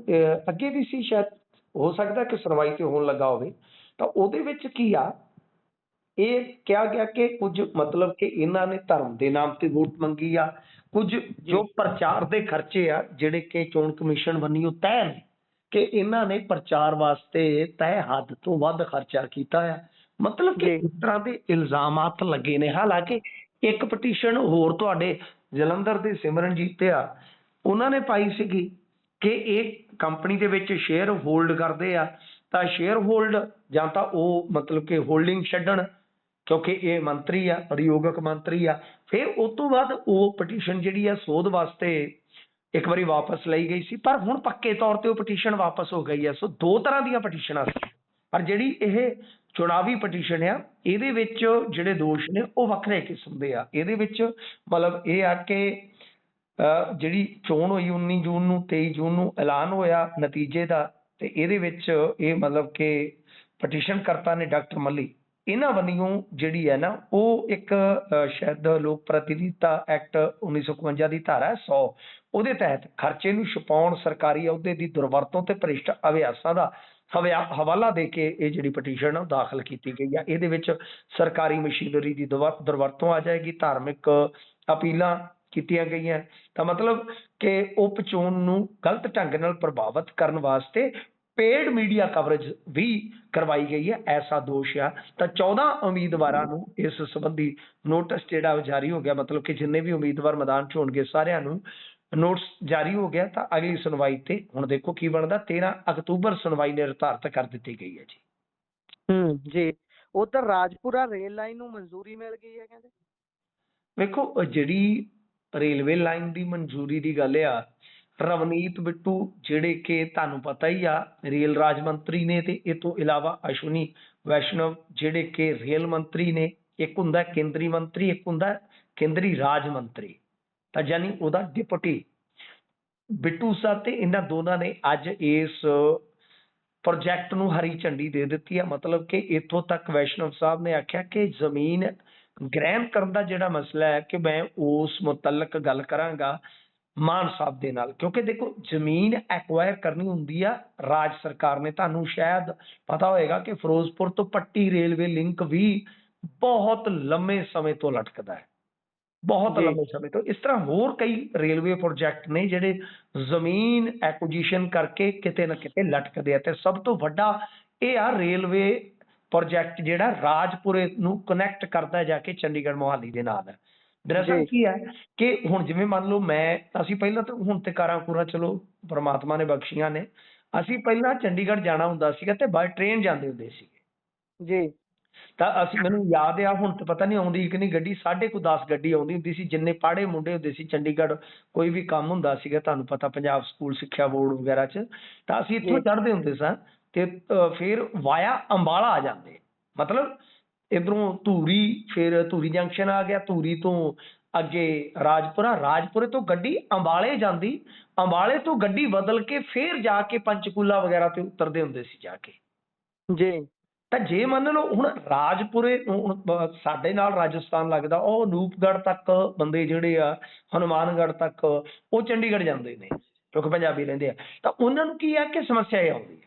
ਅੱਗੇ ਵੀ ਸੀ ਸ਼ਾਇਦ। ਹੋ ਸਕਦਾ ਕਿ ਸੁਣਵਾਈ ਤੇ ਹੋਣ ਲੱਗਾ ਹੋਵੇ। ਤਾਂ ਉਹਦੇ ਵਿੱਚ ਕੀ ਆ? ਇਹ ਕਿਹਾ ਗਿਆ ਕਿ ਕੁਝ ਮਤਲਬ ਕਿ ਇਹਨਾਂ ਨੇ ਧਰਮ ਦੇ ਨਾਮ ਤੇ ਵੋਟ ਮੰਗੀ ਆ। ਕੁਝ ਜੋ। ਪ੍ਰਚਾਰ ਦੇ ਖਰਚੇ ਆ ਜਿਹੜੇ ਕਿ ਚੋਣ ਕਮਿਸ਼ਨ ਵੱਲੋਂ ਤੈਅ ਨੇ ਕਿ ਇਹਨਾਂ ਨੇ ਪ੍ਰਚਾਰ ਵਾਸਤੇ ਤੈਅ ਹੱਦ ਤੋਂ ਵੱਧ ਖਰਚਾ ਕੀਤਾ ਆ। ਮਤਲਬ ਕਿ। ਇਸ ਤਰ੍ਹਾਂ ਦੇ ਇਲਜ਼ਾਮਾਤ ਲੱਗੇ ਨੇ। ਹਾਲਾਂਕਿ ਇੱਕ ਪਟੀਸ਼ਨ ਹੋਰ ਤੁਹਾਡੇ ਜਲੰਧਰ ਦੇ ਸਿਮਰਨਜੀਤ ਤੇ ਆ। ਉਹਨਾਂ ਨੇ ਪਾਈ ਸੀਗੀ ਕਿ ਇਹ ਕੰਪਨੀ ਦੇ ਵਿੱਚ ਸ਼ੇਅਰ ਹੋਲਡ ਕਰਦੇ ਆ। ਤਾਂ ਸ਼ੇਅਰ ਹੋਲਡ ਜਾਂ ਤਾਂ ਉਹ ਮਤਲਬ ਕਿ ਹੋਲਡਿੰਗ ਛੱਡਣ, ਕਿਉਂਕਿ ਇਹ ਮੰਤਰੀ ਆ ਉਦਯੋਗਿਕ ਮੰਤਰੀ ਆ, ਫਿਰ ਉਸ ਤੋਂ ਬਾਅਦ ਉਹ ਪਟੀਸ਼ਨ ਜਿਹੜੀ ਆ ਸੋਧ ਵਾਸਤੇ ਇੱਕ ਵਾਰੀ ਵਾਪਸ ਲਈ ਗਈ ਸੀ, ਪਰ ਹੁਣ ਪੱਕੇ ਤੌਰ ਤੇ ਉਹ ਪਟੀਸ਼ਨ ਵਾਪਸ ਹੋ ਗਈ ਆ। ਸੋ ਦੋ ਤਰ੍ਹਾਂ ਦੀਆਂ ਪਟੀਸ਼ਨਾਂ ਸੀ। ਪਰ ਜਿਹੜੀ ਇਹ ਚੁਣਾਵੀ ਪਟੀਸ਼ਨ ਆ, ਇਹਦੇ ਵਿੱਚ ਜਿਹੜੇ ਦੋਸ਼ ਨੇ, ਉਹ ਵੱਖਰੇ ਕਿਸਮ ਦੇ ਆ। ਇਹਦੇ ਵਿੱਚ ਮਤਲਬ ਇਹ ਆ ਕਿ ਜਿਹੜੀ ਚੋਣ ਹੋਈ 19 ਜੂਨ ਨੂੰ 23 ਜੂਨ ਨੂੰ ਐਲਾਨ ਹੋਇਆ ਨਤੀਜੇ ਦਾ ਤੇ ਇਹਦੇ ਵਿੱਚ ਇਹ ਮਤਲਬ ਕਿ ਪਟੀਸ਼ਨ ਕਰਤਾ ਨੇ ਡਾਕਟਰ ਮੱਲੀ। ਇਹਨਾਂ ਵੱਲੋਂ ਜਿਹੜੀ ਹੈ ਨਾ ਉਹ ਇੱਕ ਅਹ, ਸ਼ਾਇਦ ਲੋਕ ਪ੍ਰਤੀਨਿਧਤਾ ਐਕਟ 1951 ਦੀ ਧਾਰਾ ਹੈ 100 ਉਹਦੇ ਤਹਿਤ ਖਰਚੇ ਨੂੰ ਛੁਪਾਉਣ ਸਰਕਾਰੀ ਅਹੁਦੇ ਦੀ ਦੁਰਵਰਤੋਂ ਤੇ ਭ੍ਰਿਸ਼ਟ ਅਭਿਆਸਾਂ ਦਾ ਹਵਿਆ- ਹਵਾਲਾ ਦੇ ਕੇ ਇਹ ਜਿਹੜੀ ਪਟੀਸ਼ਨ ਆ ਉਹ ਦਾਖਲ ਕੀਤੀ ਗਈ ਆ। ਇਹਦੇ ਵਿੱਚ ਸਰਕਾਰੀ ਮਸ਼ੀਨਰੀ ਦੀ ਦੁਵਰ- ਦੁਰਵਰਤੋਂ ਆ ਜਾਏਗੀ ਧਾਰਮਿਕ ਅਪੀਲਾਂ ਕੀਤੀਆਂ ਗਈਆਂ। ਤਾਂ ਮਤਲਬ ਕਿ ਉਪ ਚੋਣ ਨੂੰ ਗਲਤ ਢੰਗ ਨਾਲ ਪ੍ਰਭਾਵਿਤ ਕਰਨ ਵਾਸਤੇ ਪੇਡ ਮੀਡੀਆ ਕਵਰੇਜ ਵੀ ਕਰਵਾਈ ਗਈ ਹੈ ਐਸਾ ਦੋਸ਼ ਆ। ਤਾਂ 14 ਉਮੀਦਵਾਰਾਂ ਨੂੰ ਇਸ ਸੰਬੰਧੀ ਨੋਟਿਸ ਜਿਹੜਾ ਜਾਰੀ ਹੋ ਗਿਆ। ਮਤਲਬ ਕਿ ਜਿੰਨੇ ਵੀ ਉਮੀਦਵਾਰ ਮੈਦਾਨ 'ਚ ਹੋਣਗੇ ਸਾਰਿਆਂ ਨੂੰ ਨੋਟਿਸ ਜਾਰੀ ਹੋ ਗਿਆ। ਤਾਂ ਅਗਲੀ ਸੁਣਵਾਈ ਤੇ ਹੁਣ ਦੇਖੋ ਕੀ ਬਣਦਾ। 13 ਅਕਤੂਬਰ ਸੁਣਵਾਈ ਨਿਰਧਾਰਤ ਕਰ ਦਿੱਤੀ ਗਈ ਹੈ ਜੀ। ਹੂੰ ਜੀ। ਉਧਰ ਰਾਜਪੁਰਾ ਰੇਲ ਲਾਈਨ ਨੂੰ ਮਨਜ਼ੂਰੀ ਮਿਲ ਗਈ ਹੈ ਕਹਿੰਦੇ। ਵੇਖੋ ਜਿਹੜੀ ਰੇਲਵੇ ਲਾਈਨ ਦੀ ਮਨਜ਼ੂਰੀ ਦੀ ਗੱਲ ਆ। ਰਵਨੀਤ ਬਿੱਟੂ, ਜਿਹੜੇ ਕਿ ਤੁਹਾਨੂੰ ਪਤਾ ਹੀ ਆ, ਰੇਲ ਰਾਜ ਮੰਤਰੀ ਨੇ ਤੇ ਇਹ ਤੋਂ ਇਲਾਵਾ ਅਸ਼ਵਨੀ ਵੈਸ਼ਨਵ, ਜਿਹੜੇ ਕਿ ਰੇਲ ਮੰਤਰੀ ਨੇ, ਇੱਕ ਹੁੰਦਾ ਕੇਂਦਰੀ ਮੰਤਰੀ, ਇੱਕ ਹੁੰਦਾ ਕੇਂਦਰੀ ਰਾਜ ਮੰਤਰੀ। ਤਾਂ ਯਾਨੀ ਉਹਦਾ ਡਿਪਟੀ। ਬਿੱਟੂ ਸਾਹਿਬ ਤੇ ਇਹਨਾਂ ਦੋਨਾਂ ਨੇ ਅੱਜ ਇਸ ਪ੍ਰੋਜੈਕਟ ਨੂੰ ਹਰੀ ਝੰਡੀ ਦੇ ਦਿੱਤੀ ਹੈ ਮਤਲਬ ਕਿ ਇੱਥੋਂ ਤੱਕ ਵੈਸ਼ਨਵ ਸਾਹਿਬ ਨੇ ਆਖਿਆ ਕਿ ਜ਼ਮੀਨ ਗ੍ਰਹਿਣ ਕਰਨ ਦਾ ਜਿਹੜਾ ਮਸਲਾ ਹੈ ਕਿ ਮੈਂ ਉਸ ਮੁਤਲਕ ਗੱਲ ਕਰਾਂਗਾ ਮਾਨ ਸਾਹਿਬ ਦੇ ਨਾਲ ਕਿਉਂਕਿ ਦੇਖੋ ਜ਼ਮੀਨ ਐਕਵਾਇਰ ਕਰਨੀ ਹੁੰਦੀ ਆ ਰਾਜ ਸਰਕਾਰ ਨੇ ਤੁਹਾਨੂੰ ਸ਼ਾਇਦ ਪਤਾ ਹੋਏਗਾ ਕਿ ਫਿਰੋਜ਼ਪੁਰ ਤੋਂ ਪੱਟੀ ਰੇਲਵੇ ਲਿੰਕ ਵੀ ਬਹੁਤ ਲੰਮੇ ਸਮੇਂ ਤੋਂ ਲਟਕਦਾ ਹੈ ਬਹੁਤ। ਲੰਮੇ ਸਮੇਂ ਤੋਂ ਇਸ ਤਰ੍ਹਾਂ ਹੋਰ ਕਈ ਰੇਲਵੇ ਪ੍ਰੋਜੈਕਟ ਨੇ ਜਿਹੜੇ ਜ਼ਮੀਨ ਐਕੁਜੀਸ਼ਨ ਕਰਕੇ ਕਿਤੇ ਨਾ ਕਿਤੇ ਲਟਕਦੇ ਆ ਤੇ ਸਭ ਤੋਂ ਵੱਡਾ ਇਹ ਆ ਰੇਲਵੇ ਪ੍ਰੋਜੈਕਟ ਜਿਹੜਾ ਰਾਜਪੁਰੇ ਨੂੰ ਕਨੈਕਟ ਕਰਦਾ ਜਾ ਕੇ ਚੰਡੀਗੜ੍ਹ ਮੋਹਾਲੀ ਦੇ ਨਾਲ। ਹੈ ਦਰਅਸਲ। ਕੀ ਹੈ ਕਿ ਹੁਣ ਜਿਵੇਂ ਮੰਨ ਲਓ ਮੈਂ ਅਸੀਂ ਪਹਿਲਾਂ ਤਾਂ ਹੁਣ ਤੇ ਕਾਰਾਂ ਕੂਰਾਂ ਚਲੋ ਪ੍ਰਮਾਤਮਾ ਨੇ ਬਖਸ਼ੀਆਂ ਨੇ। ਅਸੀਂ ਪਹਿਲਾਂ ਚੰਡੀਗੜ੍ਹ ਜਾਣਾ ਹੁੰਦਾ ਸੀਗਾ ਤੇ ਬਾਈ ਟ੍ਰੇਨ ਜਾਂਦੇ ਹੁੰਦੇ ਸੀ ਜੀ। ਤਾਂ ਅਸੀਂ ਮੈਨੂੰ ਯਾਦ ਆ ਹੁਣ ਤੇ ਪਤਾ ਨਹੀਂ ਆਉਂਦੀ ਕਿ ਨਹੀਂ ਗੱਡੀ ਸਾਢੇ ਕੁ 10 ਗੱਡੀ ਆਉਂਦੀ ਹੁੰਦੀ ਸੀ ਜਿੰਨੇ ਪਾੜੇ ਮੁੰਡੇ ਹੁੰਦੇ ਸੀ ਚੰਡੀਗੜ੍ਹ ਕੋਈ ਵੀ ਕੰਮ ਹੁੰਦਾ ਸੀਗਾ ਤੁਹਾਨੂੰ ਪਤਾ ਪੰਜਾਬ ਸਕੂਲ ਸਿੱਖਿਆ ਬੋਰਡ ਵਗੈਰਾ 'ਚ। ਤਾਂ ਅਸੀਂ ਇੱਥੋਂ ਜੀ। ਚੜ੍ਹਦੇ ਹੁੰਦੇ ਸਾਂ। ਤੇ ਫਿਰ ਵਾਇਆ ਅੰਬਾਲਾ ਆ ਜਾਂਦੇ। ਮਤਲਬ ਇਧਰੋਂ ਧੂਰੀ ਫਿਰ ਧੂਰੀ ਜੰਕਸ਼ਨ ਆ ਗਿਆ। ਧੂਰੀ ਤੋਂ ਅੱਗੇ ਰਾਜਪੁਰਾ ਰਾਜਪੁਰੇ ਤੋਂ ਗੱਡੀ ਅੰਬਾਲੇ ਜਾਂਦੀ। ਅੰਬਾਲੇ ਤੋਂ ਗੱਡੀ ਬਦਲ ਕੇ ਫਿਰ ਜਾ ਕੇ ਪੰਚਕੂਲਾ ਵਗੈਰਾ ਤੇ ਉਤਰਦੇ ਹੁੰਦੇ ਸੀ ਜਾ ਕੇ। ਜੀ। ਤਾਂ ਜੇ ਮੰਨ ਲਓ ਹੁਣ ਰਾਜਪੁਰੇ ਸਾਡੇ ਨਾਲ ਰਾਜਸਥਾਨ ਲੱਗਦਾ ਉਹ ਅਨੂਪਗੜ੍ਹ ਤੱਕ ਬੰਦੇ ਜਿਹੜੇ ਆ ਹਨੂਮਾਨਗੜ੍ਹ ਤੱਕ ਉਹ ਚੰਡੀਗੜ੍ਹ ਜਾਂਦੇ ਨੇ। ਕਿਉਂਕਿ ਪੰਜਾਬੀ ਰਹਿੰਦੇ ਆ। ਤਾਂ ਉਹਨਾਂ ਨੂੰ ਕੀ ਆ ਕਿ ਸਮੱਸਿਆ ਇਹ ਆਉਂਦੀ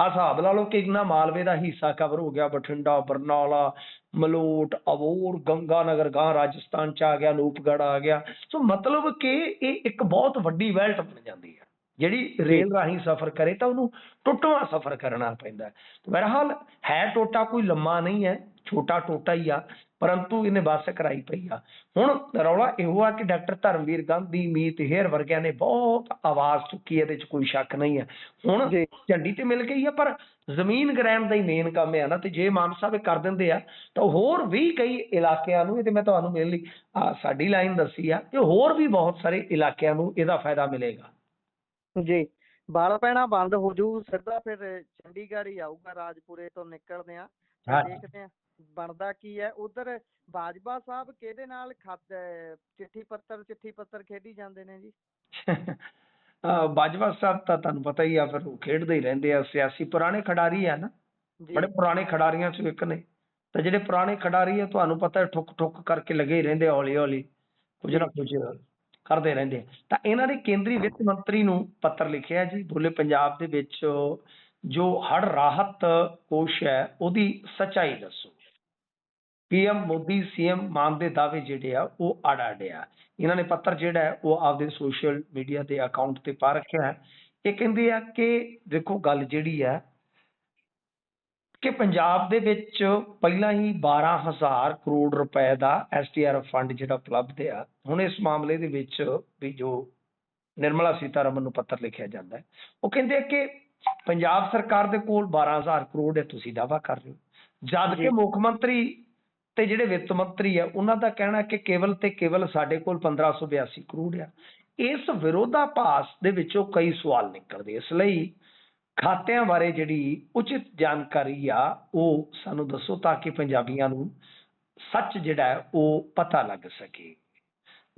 ਆ ਹਿਸਾਬ ਲਾ ਲਓ ਕਿ ਇੰਨਾ ਮਾਲਵੇ ਦਾ ਹਿੱਸਾ ਕਵਰ ਹੋ ਗਿਆ, ਬਠਿੰਡਾ, ਬਰਨਾਲਾ, ਮਲੋਟ ਅਬੋਰ ਗੰਗਾਨਗਰ ਗਾਂ ਰਾਜਸਥਾਨ ਚ ਆ ਗਿਆ ਅਨੂਪਗੜ੍ਹ ਆ ਗਿਆ। ਸੋ ਮਤਲਬ ਕਿ ਇਹ ਇੱਕ ਬਹੁਤ ਵੱਡੀ ਵੈਲਟ ਬਣ ਜਾਂਦੀ ਹੈ। ਜਿਹੜੀ ਰੇਲ ਰਾਹੀਂ ਸਫ਼ਰ ਕਰੇ ਤਾਂ ਉਹਨੂੰ ਟੁੱਟਵਾਂ ਸਫ਼ਰ ਕਰਨਾ ਪੈਂਦਾ ਹੈ। ਬਹਰਹਾਲ ਹੈ ਟੋਟਾ ਕੋਈ ਲੰਮਾ ਨਹੀਂ ਹੈ, ਛੋਟਾ ਟੋਟਾ ਹੀ ਆ। ਪਰੰਤੂ ਇਹਨੇ ਬੱਸ ਕਰਾਈ ਪਈ ਆ। ਹੁਣ ਰੌਲਾ ਇਹੋ ਆ ਕਿ ਡਾਕਟਰ ਧਰਮਵੀਰ ਗਾਂਧੀ ਮੀਤ ਹੇਰ ਵਰਗਿਆਂ ਨੇ ਬਹੁਤ ਆਵਾਜ਼ ਚੁੱਕੀ ਇਹਦੇ 'ਚ ਕੋਈ ਸ਼ੱਕ ਨਹੀਂ ਹੈ ਹੁਣ ਝੰਡੀ ਤੇ ਮਿਲ ਗਈ ਆ ਪਰ ਜ਼ਮੀਨ ਗ੍ਰਹਿਣ ਦਾ ਹੀ ਮੇਨ ਕੰਮ ਹੈ ਨਾ ਤੇ ਜੇ ਮਾਨ ਸਾਹਿਬ ਇਹ ਕਰ ਦਿੰਦੇ ਆ ਤਾਂ ਹੋਰ ਵੀ ਕਈ ਇਲਾਕਿਆਂ ਨੂੰ ਇਹ ਤੇ ਮੈਂ ਤੁਹਾਨੂੰ ਮਿਲ ਲਈ ਆ ਸਾਡੀ ਲਾਈਨ ਦੱਸੀ ਆ ਕਿ ਹੋਰ ਵੀ ਬਹੁਤ ਸਾਰੇ ਇਲਾਕਿਆਂ ਨੂੰ ਇਹਦਾ ਫਾਇਦਾ ਮਿਲੇਗਾ। ਜੀ। ਬਾਲ ਪੈਣਾ ਬੰਦ ਹੋ ਜੂ ਸਿੱਧਾ ਫਿਰ ਚੰਡੀਗੜ੍ਹ ਹੀ ਆਊਗਾ ਰਾਜਪੁਰੇ ਤੋਂ ਨਿਕਲਦੇ ਆ। ਦੇਖਦੇ ਆ। ਬਣਦਾ ਕੀ ਹੈ? ਉਧਰ ਬਾਜਵਾ ਸਾਹਿਬ ਕਿਹਦੇ ਨਾਲ ਖਤ ਚਿੱਠੀ ਪੱਤਰ ਚਿੱਠੀ ਪੱਤਰ ਖੇਡੀ ਜਾਂਦੇ ਨੇ ਜੀ? ਬਾਜਵਾ ਸਾਹਿਬ ਤਾਂ ਤੁਹਾਨੂੰ ਪਤਾ ਹੀ ਆ ਫਿਰ ਉਹ ਖੇਡਦੇ ਹੀ ਰਹਿੰਦੇ ਆ ਸਿਆਸੀ ਪੁਰਾਣੇ ਖਿਡਾਰੀ ਆ ਨਾ। ਬੜੇ ਪੁਰਾਣੇ ਖਿਡਾਰੀਆਂ ਚੋਂ ਇੱਕ ਨੇ। ਤੇ ਜਿਹੜੇ ਪੁਰਾਣੇ ਖਿਡਾਰੀ ਆ ਤੁਹਾਨੂੰ ਪਤਾ ਹੈ ਠੁੱਕ ਠੁੱਕ ਕਰਕੇ ਲੱਗੇ ਹੀ ਰਹਿੰਦੇ ਹੌਲੀ ਹੌਲੀ ਕੁਝ ਨਾ ਕੁਝ ਕਰਦੇ ਰਹਿੰਦੇ ਤਾਂ ਇਹਨਾਂ ਨੇ ਕੇਂਦਰੀ ਵਿੱਤ ਮੰਤਰੀ ਨੂੰ ਪੱਤਰ ਲਿਖਿਆ ਜੀ ਬੋਲੇ ਪੰਜਾਬ ਦੇ ਵਿੱਚ ਜੋ ਹੜ ਰਾਹਤ ਕੋਸ਼ ਹੈ ਉਹਦੀ ਸੱਚਾਈ ਦੱਸੋ। ਪੀਐਮ ਮੋਦੀ ਸੀਐਮ ਮਾਨ ਦੇ ਦਾਅਵੇ ਜਿਹੜੇ ਆ ਉਹ ਅੜ ਅੜਿਆ ਇਹਨਾਂ ਨੇ ਪੱਤਰ ਜਿਹੜਾ ਉਹ ਆਪਦੇ ਸੋਸ਼ਲ ਮੀਡੀਆ ਦੇ ਅਕਾਊਂਟ ਤੇ ਪਾ ਰੱਖਿਆ ਹੈ। ਇਹ ਕਹਿੰਦੇ ਆ ਕਿ ਦੇਖੋ ਗੱਲ ਜਿਹੜੀ ਆ ਕਿ ਪੰਜਾਬ ਦੇ ਵਿੱਚ ਪਹਿਲਾਂ ਹੀ 12000 ਕਰੋੜ ਰੁਪਏ ਦਾ ਐਸਟੀਆਰਐਫ ਫੰਡ ਜਿਹੜਾ ਉਪਲਬਧ ਆ। ਹੁਣ ਇਸ ਮਾਮਲੇ ਦੇ ਵਿੱਚ ਵੀ ਜੋ ਨਿਰਮਲਾ ਸੀਤਾਰਮਨ ਨੂੰ ਪੱਤਰ ਲਿਖਿਆ ਜਾਂਦਾ ਹੈ ਉਹ ਕਹਿੰਦੇ ਆ ਕਿ ਪੰਜਾਬ ਸਰਕਾਰ ਦੇ ਕੋਲ 12000 ਕਰੋੜ ਹੈ ਤੁਸੀਂ ਦਾਵਾ ਕਰ ਰਹੇ ਹੋ। ਜਦ। ਕਿ ਮੁੱਖ ਮੰਤਰੀ ਤੇ ਜਿਹੜੇ ਵਿੱਤ ਮੰਤਰੀ ਆ ਉਹਨਾਂ ਦਾ ਕਹਿਣਾ ਕਿ ਕੇਵਲ ਤੇ ਕੇਵਲ ਸਾਡੇ ਕੋਲ 1582 ਕਰੋੜ ਆ। ਇਸ ਵਿਰੋਧਾਭਾਸ ਦੇ ਵਿੱਚੋਂ ਕਈ ਸਵਾਲ ਨਿਕਲਦੇ ਇਸ ਲਈ ਖਾਤਿਆਂ ਬਾਰੇ ਜਿਹੜੀ ਉਚਿਤ ਜਾਣਕਾਰੀ ਆ ਉਹ ਸਾਨੂੰ ਦੱਸੋ ਤਾਂ ਕਿ ਪੰਜਾਬੀਆਂ ਨੂੰ ਸੱਚ ਜਿਹੜਾ ਹੈ ਉਹ ਪਤਾ ਲੱਗ ਸਕੇ।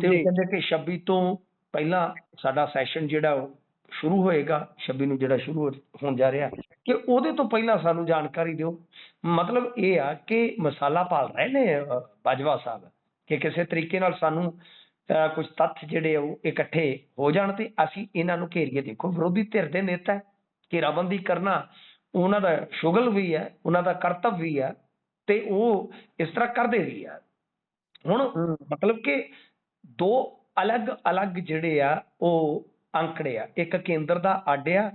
ਤੇ ਉਹ। ਕਹਿੰਦੇ ਕਿ 26 ਤੋਂ ਪਹਿਲਾਂ ਸਾਡਾ ਸੈਸ਼ਨ ਜਿਹੜਾ ਉਹ ਸ਼ੁਰੂ ਹੋਏਗਾ 26 ਨੂੰ ਜਿਹੜਾ ਸ਼ੁਰੂ ਹੋਣ ਜਾ ਰਿਹਾ ਕਿ ਉਹਦੇ ਤੋਂ ਪਹਿਲਾਂ ਸਾਨੂੰ ਜਾਣਕਾਰੀ ਦਿਓ। ਮਤਲਬ ਇਹ ਆ ਕਿ ਮਸਾਲਾ ਭਾਲ ਰਹੇ ਨੇ ਅ, ਬਾਜਵਾ ਸਾਹਿਬ ਕਿ ਕਿਸੇ ਤਰੀਕੇ ਨਾਲ ਸਾਨੂੰ ਕੁਝ ਤੱਥ ਜਿਹੜੇ ਆ ਉਹ ਇਕੱਠੇ ਹੋ ਜਾਣ ਤੇ ਅਸੀਂ ਇਹਨਾਂ ਨੂੰ ਘੇਰੀਏ। ਦੇਖੋ ਵਿਰੋਧੀ ਧਿਰ ਦੇ ਨੇਤਾ ਘੇਰਾਬੰਦੀ ਕਰਨਾ ਉਹਨਾਂ ਦਾ ਸ਼ੁਗਲ ਵੀ ਹੈ ਉਹਨਾਂ ਦਾ ਕਰਤੱਵ ਵੀ ਹੈ ਤੇ ਉਹ ਇਸ ਤਰ੍ਹਾਂ ਕਰਦੇ ਵੀ ਆ। ਹੁਣ ਹੂੰ। ਮਤਲਬ ਕਿ ਦੋ ਅਲੱਗ-ਅਲੱਗ ਜਿਹੜੇ ਆ ਉਹ ਅੰਕੜੇ ਆ। ਇੱਕ ਕੇਂਦਰ ਦਾ ਅੱਡ ਆ